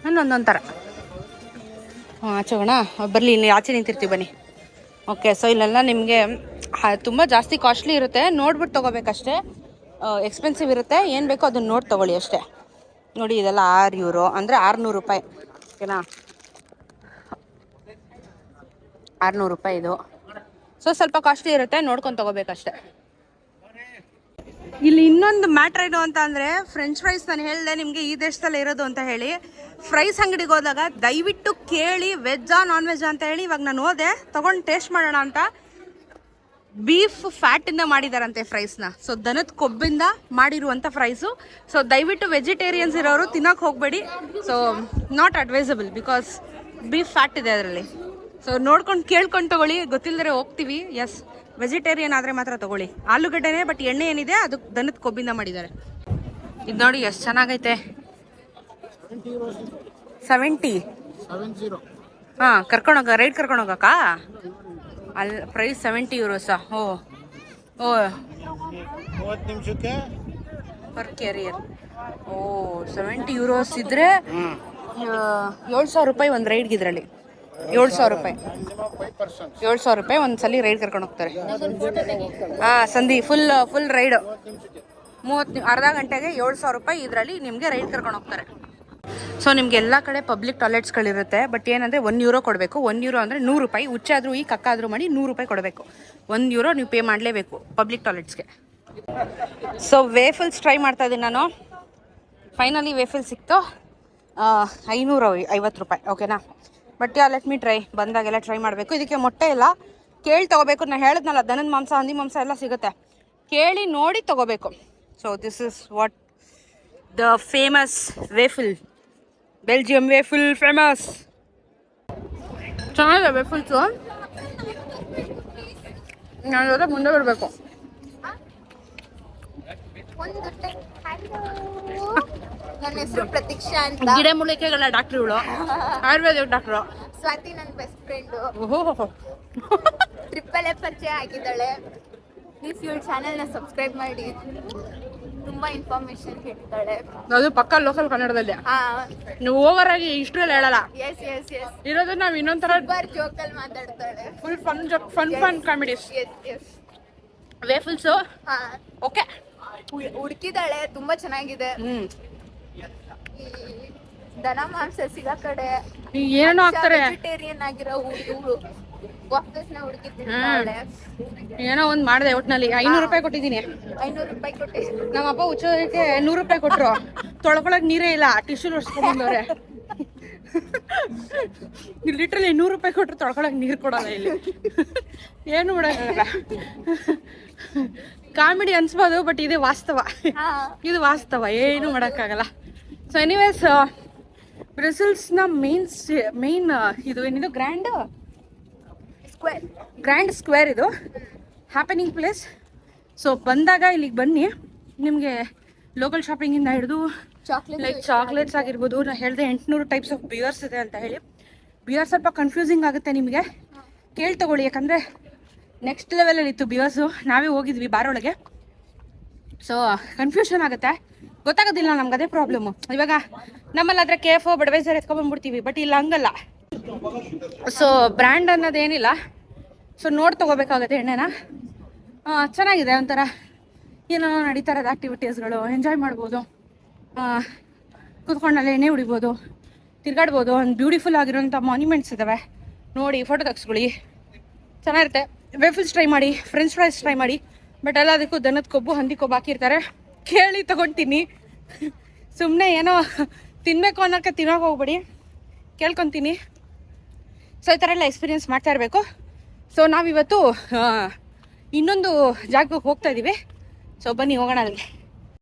ನಾನು ಒಂದೊಂದು ಥರ ಹಾಂ ಆಚೆ ಹೋಗೋಣ. ಬರಲಿ, ಇಲ್ಲಿ ಆಚೆ ನಿಂತಿರ್ತೀವಿ, ಬನ್ನಿ. ಓಕೆ ಸೊ ಇಲ್ಲೆಲ್ಲ ನಿಮಗೆ ತುಂಬ ಜಾಸ್ತಿ ಕಾಸ್ಟ್ಲಿ ಇರುತ್ತೆ. ನೋಡ್ಬಿಟ್ಟು ತೊಗೋಬೇಕಷ್ಟೇ. ಎಕ್ಸ್ಪೆನ್ಸಿವ್ ಇರುತ್ತೆ. ಏನು ಬೇಕೋ ಅದನ್ನ ನೋಡಿ ತೊಗೊಳ್ಳಿ ಅಷ್ಟೇ. ನೋಡಿ, ಇದೆಲ್ಲ ಆರು ಯೂರೋ, ಅಂದರೆ ಆರುನೂರು ರೂಪಾಯಿ. ಓಕೆನಾ? ಆರುನೂರು ರೂಪಾಯಿ ಇದು. ಸೊ ಸ್ವಲ್ಪ ಕಾಸ್ಟ್ಲಿ ಇರುತ್ತೆ, ನೋಡ್ಕೊಂಡು ತೊಗೋಬೇಕಷ್ಟೆ. ಇಲ್ಲಿ ಇನ್ನೊಂದು ಮ್ಯಾಟ್ರ್ ಏನು ಅಂತ ಅಂದರೆ ಫ್ರೆಂಚ್ ಫ್ರೈಸ್ ನಾನು ಹೇಳಿದೆ, ನಿಮಗೆ ಈ ದೇಶದಲ್ಲಿ ಇರೋದು ಅಂತ ಹೇಳಿ. ಫ್ರೈಸ್ ಅಂಗಡಿಗೆ ಹೋದಾಗ ದಯವಿಟ್ಟು ಕೇಳಿ ವೆಜ್ಜಾ ನಾನ್ ವೆಜ್ಜಾ ಅಂತ ಹೇಳಿ ಇವಾಗ ನಾನು ಹೋದೆ, ತೊಗೊಂಡು ಟೇಸ್ಟ್ ಮಾಡೋಣ ಅಂತ. ಬೀಫ್ ಫ್ಯಾಟಿಂದ ಮಾಡಿದಾರಂತೆ ಫ್ರೈಸ್ನ ಸೊ ದನದ ಕೊಬ್ಬಿಂದ ಮಾಡಿರುವಂಥ ಫ್ರೈಸು ಸೊ ದಯವಿಟ್ಟು ವೆಜಿಟೇರಿಯನ್ಸ್ ಇರೋರು ತಿನ್ನೋಕೆ ಹೋಗಬೇಡಿ. So not advisable because beef fat ಇದೆ ಅದರಲ್ಲಿ. ಸೊ ನೋಡ್ಕೊಂಡು ಕೇಳ್ಕೊಂಡು ತಗೊಳ್ಳಿ. ಗೊತ್ತಿಲ್ಲದ್ರೆ ಹೋಗ್ತೀವಿ. ಎಸ್ ವೆಜಿಟೇರಿಯನ್ ಆದರೆ ಮಾತ್ರ ತಗೊಳ್ಳಿ. ಆಲೂಗಡ್ಡೆನೇ ಬಟ್ ಎಣ್ಣೆ ಏನಿದೆ ಅದು ದನದ ಕೊಬ್ಬಿಂದ ಮಾಡಿದ್ದಾರೆ. ಇದು ನೋಡಿ ಎಷ್ಟು ಚೆನ್ನಾಗೈತೆ. ಸೆವೆಂಟಿ ಹಾಂ ಕರ್ಕೊಂಡೋಗ ರೈಡ್ ಕರ್ಕೊಂಡೋಗಕ್ಕ ಅಲ್ಲಿ ಪ್ರೈಸ್ ಸೆವೆಂಟಿ ಯೂರೋಸಾ ಓ ಓ. ನಿಮಿಷಕ್ಕೆ? ಪರ್ ಕ್ಯಾರಿಯರ್ ಓ ಸೆವೆಂಟಿ ಯೂರೋಸ್ ಇದ್ರೆ ಏಳು ಸಾವಿರ ರೂಪಾಯಿ ಒಂದು ರೈಡ್ಗೆ ಇದರಲ್ಲಿ. ಏಳು ಸಾವಿರ ರೂಪಾಯಿ. ಏಳು ಸಾವಿರ ರೂಪಾಯಿ ಒಂದು ಸಲ ರೈಡ್ ಕರ್ಕೊಂಡು ಹೋಗ್ತಾರೆ. ಹಾಂ ಸಂಧಿ ಫುಲ್ ಫುಲ್ ರೈಡು ಮೂವತ್ತು ಅರ್ಧ ಗಂಟೆಗೆ ಏಳು ಸಾವಿರ ರೂಪಾಯಿ ಇದರಲ್ಲಿ ನಿಮಗೆ ರೈಡ್ ಕರ್ಕೊಂಡು ಹೋಗ್ತಾರೆ. ಸೊ ನಿಮ್ಗೆ ಎಲ್ಲ ಕಡೆ ಪಬ್ಲಿಕ್ ಟಾಯ್ಲೆಟ್ಸ್ಗಳಿರುತ್ತೆ ಬಟ್ ಏನಂದರೆ ಒನ್ ಯೂರೋ ಕೊಡಬೇಕು. ಒನ್ ಯೂರೋ ಅಂದರೆ ನೂರು ರೂಪಾಯಿ. ಹುಚ್ಚಾದರೂ ಈ ಕಕ್ಕಾದರೂ ಮಾಡಿ ನೂರು ರೂಪಾಯಿ ಕೊಡಬೇಕು. ಒಂದು ಯೂರೋ ನೀವು ಪೇ ಮಾಡಲೇಬೇಕು ಪಬ್ಲಿಕ್ ಟಾಯ್ಲೆಟ್ಸ್ಗೆ ಸೊ ವೇಫಲ್ಸ್ ಟ್ರೈ ಮಾಡ್ತಾ ಇದ್ದೀನಿ ನಾನು. ಫೈನಲಿ ವೇಫಲ್ ಸಿಕ್ತು. ಐನೂರ ಐವತ್ತು ರೂಪಾಯಿ. ಓಕೆನಾ but ya let me try ಬಂದಾಗೆಲ್ಲ ಟ್ರೈ ಮಾಡಬೇಕು. ಇದಕ್ಕೆ ಮೊಟ್ಟೆ ಇಲ್ಲ ಕೇಳಿ ತೊಗೋಬೇಕು. ನಾನು ಹೇಳಿದ್ನಲ್ಲ, ದನದ ಮಾಂಸ, ಹಂದಿ ಮಾಂಸ ಎಲ್ಲ ಸಿಗುತ್ತೆ. ಕೇಳಿ ನೋಡಿ ತೊಗೋಬೇಕು. So this is what the famous waffle Belgium waffle famous ಚೆನ್ನಾಗಿದೆ ವೇಫುಲ್ಸು ನಾನು ಜೊತೆ ಮುಂದೆ ಬರಬೇಕು. ನನ್ನ ಹೆಸರು ಪ್ರತೀಕ್ಷಾ ಅಂತ. ಗಿಡ ಮೂಲಿಕೆಗಳ ಡಾಕ್ಟರ್ ಇವಳು. ಆಯುರ್ವೇದಿಕ್ ಡಾಕ್ಟ್ರು ಸ್ವಾತಿ ನನ್ನ ಬೆಸ್ಟ್ ಫ್ರೆಂಡು ಓಹೋ. ಟ್ರಿಪ್ಪಲ್ಲೇ ಪರಿಚಯ ಆಗಿದ್ದಾಳೆ. ಪ್ಲೀಸ್ ಇವಳ ನ ಸಬ್ಸ್ಕ್ರೈಬ್ ಮಾಡಿ. ತುಂಬಾ ಇನ್ಫಾರ್ಮೇಶನ್ ಹೇಳ್ತಾಳೆ ಅದು ಪಕ್ಕ ಲೋಕಲ್ ಕನ್ನಡದಲ್ಲಿ. ನೀವು ಓವರ್ ಆಗಿ ಇಷ್ಟ್ರಲ್ಲಿ ಹೇಳಲ್ಲ. ಎಸ್ ಎಸ್ ಎಸ್ ಇರೋದು ನಾವು ಇನ್ನೊಂಥರ ಬಾರ್ ಜೋಕಲ್ ಮಾತಾಡ್ತಾಳೆ. Full fun fun fun comedies yes yes waffles okay ಹುಡುಕಿದಾಳೆ ತುಂಬಾ ಚೆನ್ನಾಗಿದೆ. ಹ್ಮ್. ದನ ಮಾಂಸ ಸಿಗೋ ಕಡೆ ಏನೋ ಹಾಕ್ತಾರೆ. ವೆಜಿಟೇರಿಯನ್ ಆಗಿರೋ ಹುಡುಗರು ವಾಪಸ್ನ ಏನೋ ಒಂದ್ ಮಾಡಿದೆ ಒಟ್ನಲ್ಲಿ. ಐನೂರು ರೂಪಾಯಿ ಕೊಟ್ಟಿದ್ದೀನಿ. ಐನೂರು ರೂಪಾಯಿ ಕೊಟ್ಟೆ ನಮ್ಮ ಅಪ್ಪ ಹುಚ್ಚೋದಕ್ಕೆ ನೂರು ರೂಪಾಯಿ ಕೊಟ್ರು. ತೊಳ್ಕೊಳಕ್ ನೀರೇ ಇಲ್ಲ. ಟಿಶ್ಯೂ ಹೊಡ್ಸ್ಕೊಂಡ್ಬಂದವ್ರೆ ಲಿಟ್ರಲಿ ನೂರು ರೂಪಾಯಿ ಕೊಟ್ರು ತೊಳ್ಕೊಳಕ್ ನೀರು ಕೊಡಲ್ಲ ಇಲ್ಲಿ. ಏನು ಮಾಡಕ್ಕಾಗಲ್ಲ. ಕಾಮಿಡಿ ಅನ್ಸ್ಬೋದು ಬಟ್ ಇದು ವಾಸ್ತವ. ಇದು ವಾಸ್ತವ ಏನು ಮಾಡೋಕ್ಕಾಗಲ್ಲ. ಸೊ ಎನಿವೇಸ್ನ ಮೇನ್ ಮೇನ್ ಇದು ಏನಿದು? ಗ್ರ್ಯಾಂಡ್ ಸ್ಕ್ವೇರ್ ಗ್ರ್ಯಾಂಡ್ ಸ್ಕ್ವೇರ್ ಇದು. ಹ್ಯಾಪನಿಂಗ್ ಪ್ಲೇಸ್ ಸೊ ಬಂದಾಗ ಇಲ್ಲಿಗೆ ಬನ್ನಿ. ನಿಮಗೆ ಲೋಕಲ್ ಶಾಪಿಂಗಿಂದ ಹಿಡಿದು ಚಾಕ್ಲೇಟ್ ಲೈಕ್ ಚಾಕ್ಲೇಟ್ಸ್ ಆಗಿರ್ಬೋದು ನಾನು ಹೇಳಿದೆ ಎಂಟುನೂರು ಟೈಪ್ಸ್ ಆಫ್ ಬಿಯರ್ಸ್ ಇದೆ ಅಂತ ಹೇಳಿ. ಬಿಯರ್ ಸ್ವಲ್ಪ ಕನ್ಫ್ಯೂಸಿಂಗ್ ಆಗುತ್ತೆ ನಿಮಗೆ. ಕೇಳಿ ತಗೊಳ್ಳಿ ಯಾಕಂದರೆ ನೆಕ್ಸ್ಟ್ ಲೆವೆಲಲ್ಲಿ ಇತ್ತು ಬಿವಾಸು ನಾವೇ ಹೋಗಿದ್ವಿ ಬಾರೊಳಗೆ ಸೊ ಕನ್ಫ್ಯೂಷನ್ ಆಗುತ್ತೆ. ಗೊತ್ತಾಗೋದಿಲ್ಲ ನಮ್ಗೆ ಅದೇ ಪ್ರಾಬ್ಲಮ್ಮು ಇವಾಗ ನಮ್ಮಲ್ಲಿ ಆದರೆ ಕೆ ಎಫ್ ಬಡವೈಸರ್ ಎತ್ಕೊಂಡ್ಬಂದ್ಬಿಡ್ತೀವಿ ಬಟ್ ಇಲ್ಲ, ಹಂಗಲ್ಲ. So brand ಅನ್ನೋದೇನಿಲ್ಲ. ಸೊ ನೋಡಿ ತೊಗೋಬೇಕಾಗತ್ತೆ ಎಣ್ಣೆನ. ಚೆನ್ನಾಗಿದೆ ಒಂಥರ. ಏನೋ ನಡೀತಾ ಇರೋದು ಆ್ಯಕ್ಟಿವಿಟೀಸ್ಗಳು ಎಂಜಾಯ್ ಮಾಡ್ಬೋದು. ಕೂತ್ಕೊಂಡಲ್ಲಿ ಎಣ್ಣೆ ಹೊಡಿಬೋದು ತಿರ್ಗಾಡ್ಬೋದು. ಒಂದು ಬ್ಯೂಟಿಫುಲ್ ಆಗಿರೋಂಥ ಮಾನ್ಯುಮೆಂಟ್ಸ್ ಇದ್ದಾವೆ ನೋಡಿ ಫೋಟೋ ತೆಗ್ಸ್ಕೊಳ್ಳಿ. ಚೆನ್ನಾಗಿರುತ್ತೆ. ವೇಫಲ್ಸ್ ಟ್ರೈ ಮಾಡಿ ಫ್ರೆಂಚ್ ಫ್ರೈಸ್ ಟ್ರೈ ಮಾಡಿ ಬಟ್ ಎಲ್ಲದಕ್ಕೂ ದನದ ಕೊಬ್ಬು, ಹಂದಿ ಕೊಬ್ಬು ಹಾಕಿರ್ತಾರೆ. ಕೇಳಿ ತೊಗೊತೀನಿ. ಸುಮ್ಮನೆ ಏನೋ ತಿನ್ನಬೇಕು ಅನ್ನೋಕ್ಕೆ ತಿನ್ನೋಕೆ ಹೋಗ್ಬೇಡಿ. ಕೇಳ್ಕೊತೀನಿ. ಸೊ ಈ ಥರ ಎಲ್ಲ ಎಕ್ಸ್ಪೀರಿಯೆನ್ಸ್ ಮಾಡ್ತಾ ಇರಬೇಕು. ಸೊ ನಾವಿವತ್ತು ಇನ್ನೊಂದು ಜಾಗಕ್ಕೆ ಹೋಗ್ತಾ ಇದ್ದೀವಿ ಸೊ ಬನ್ನಿ, ಹೋಗೋಣ ಅಲ್ಲಿಗೆ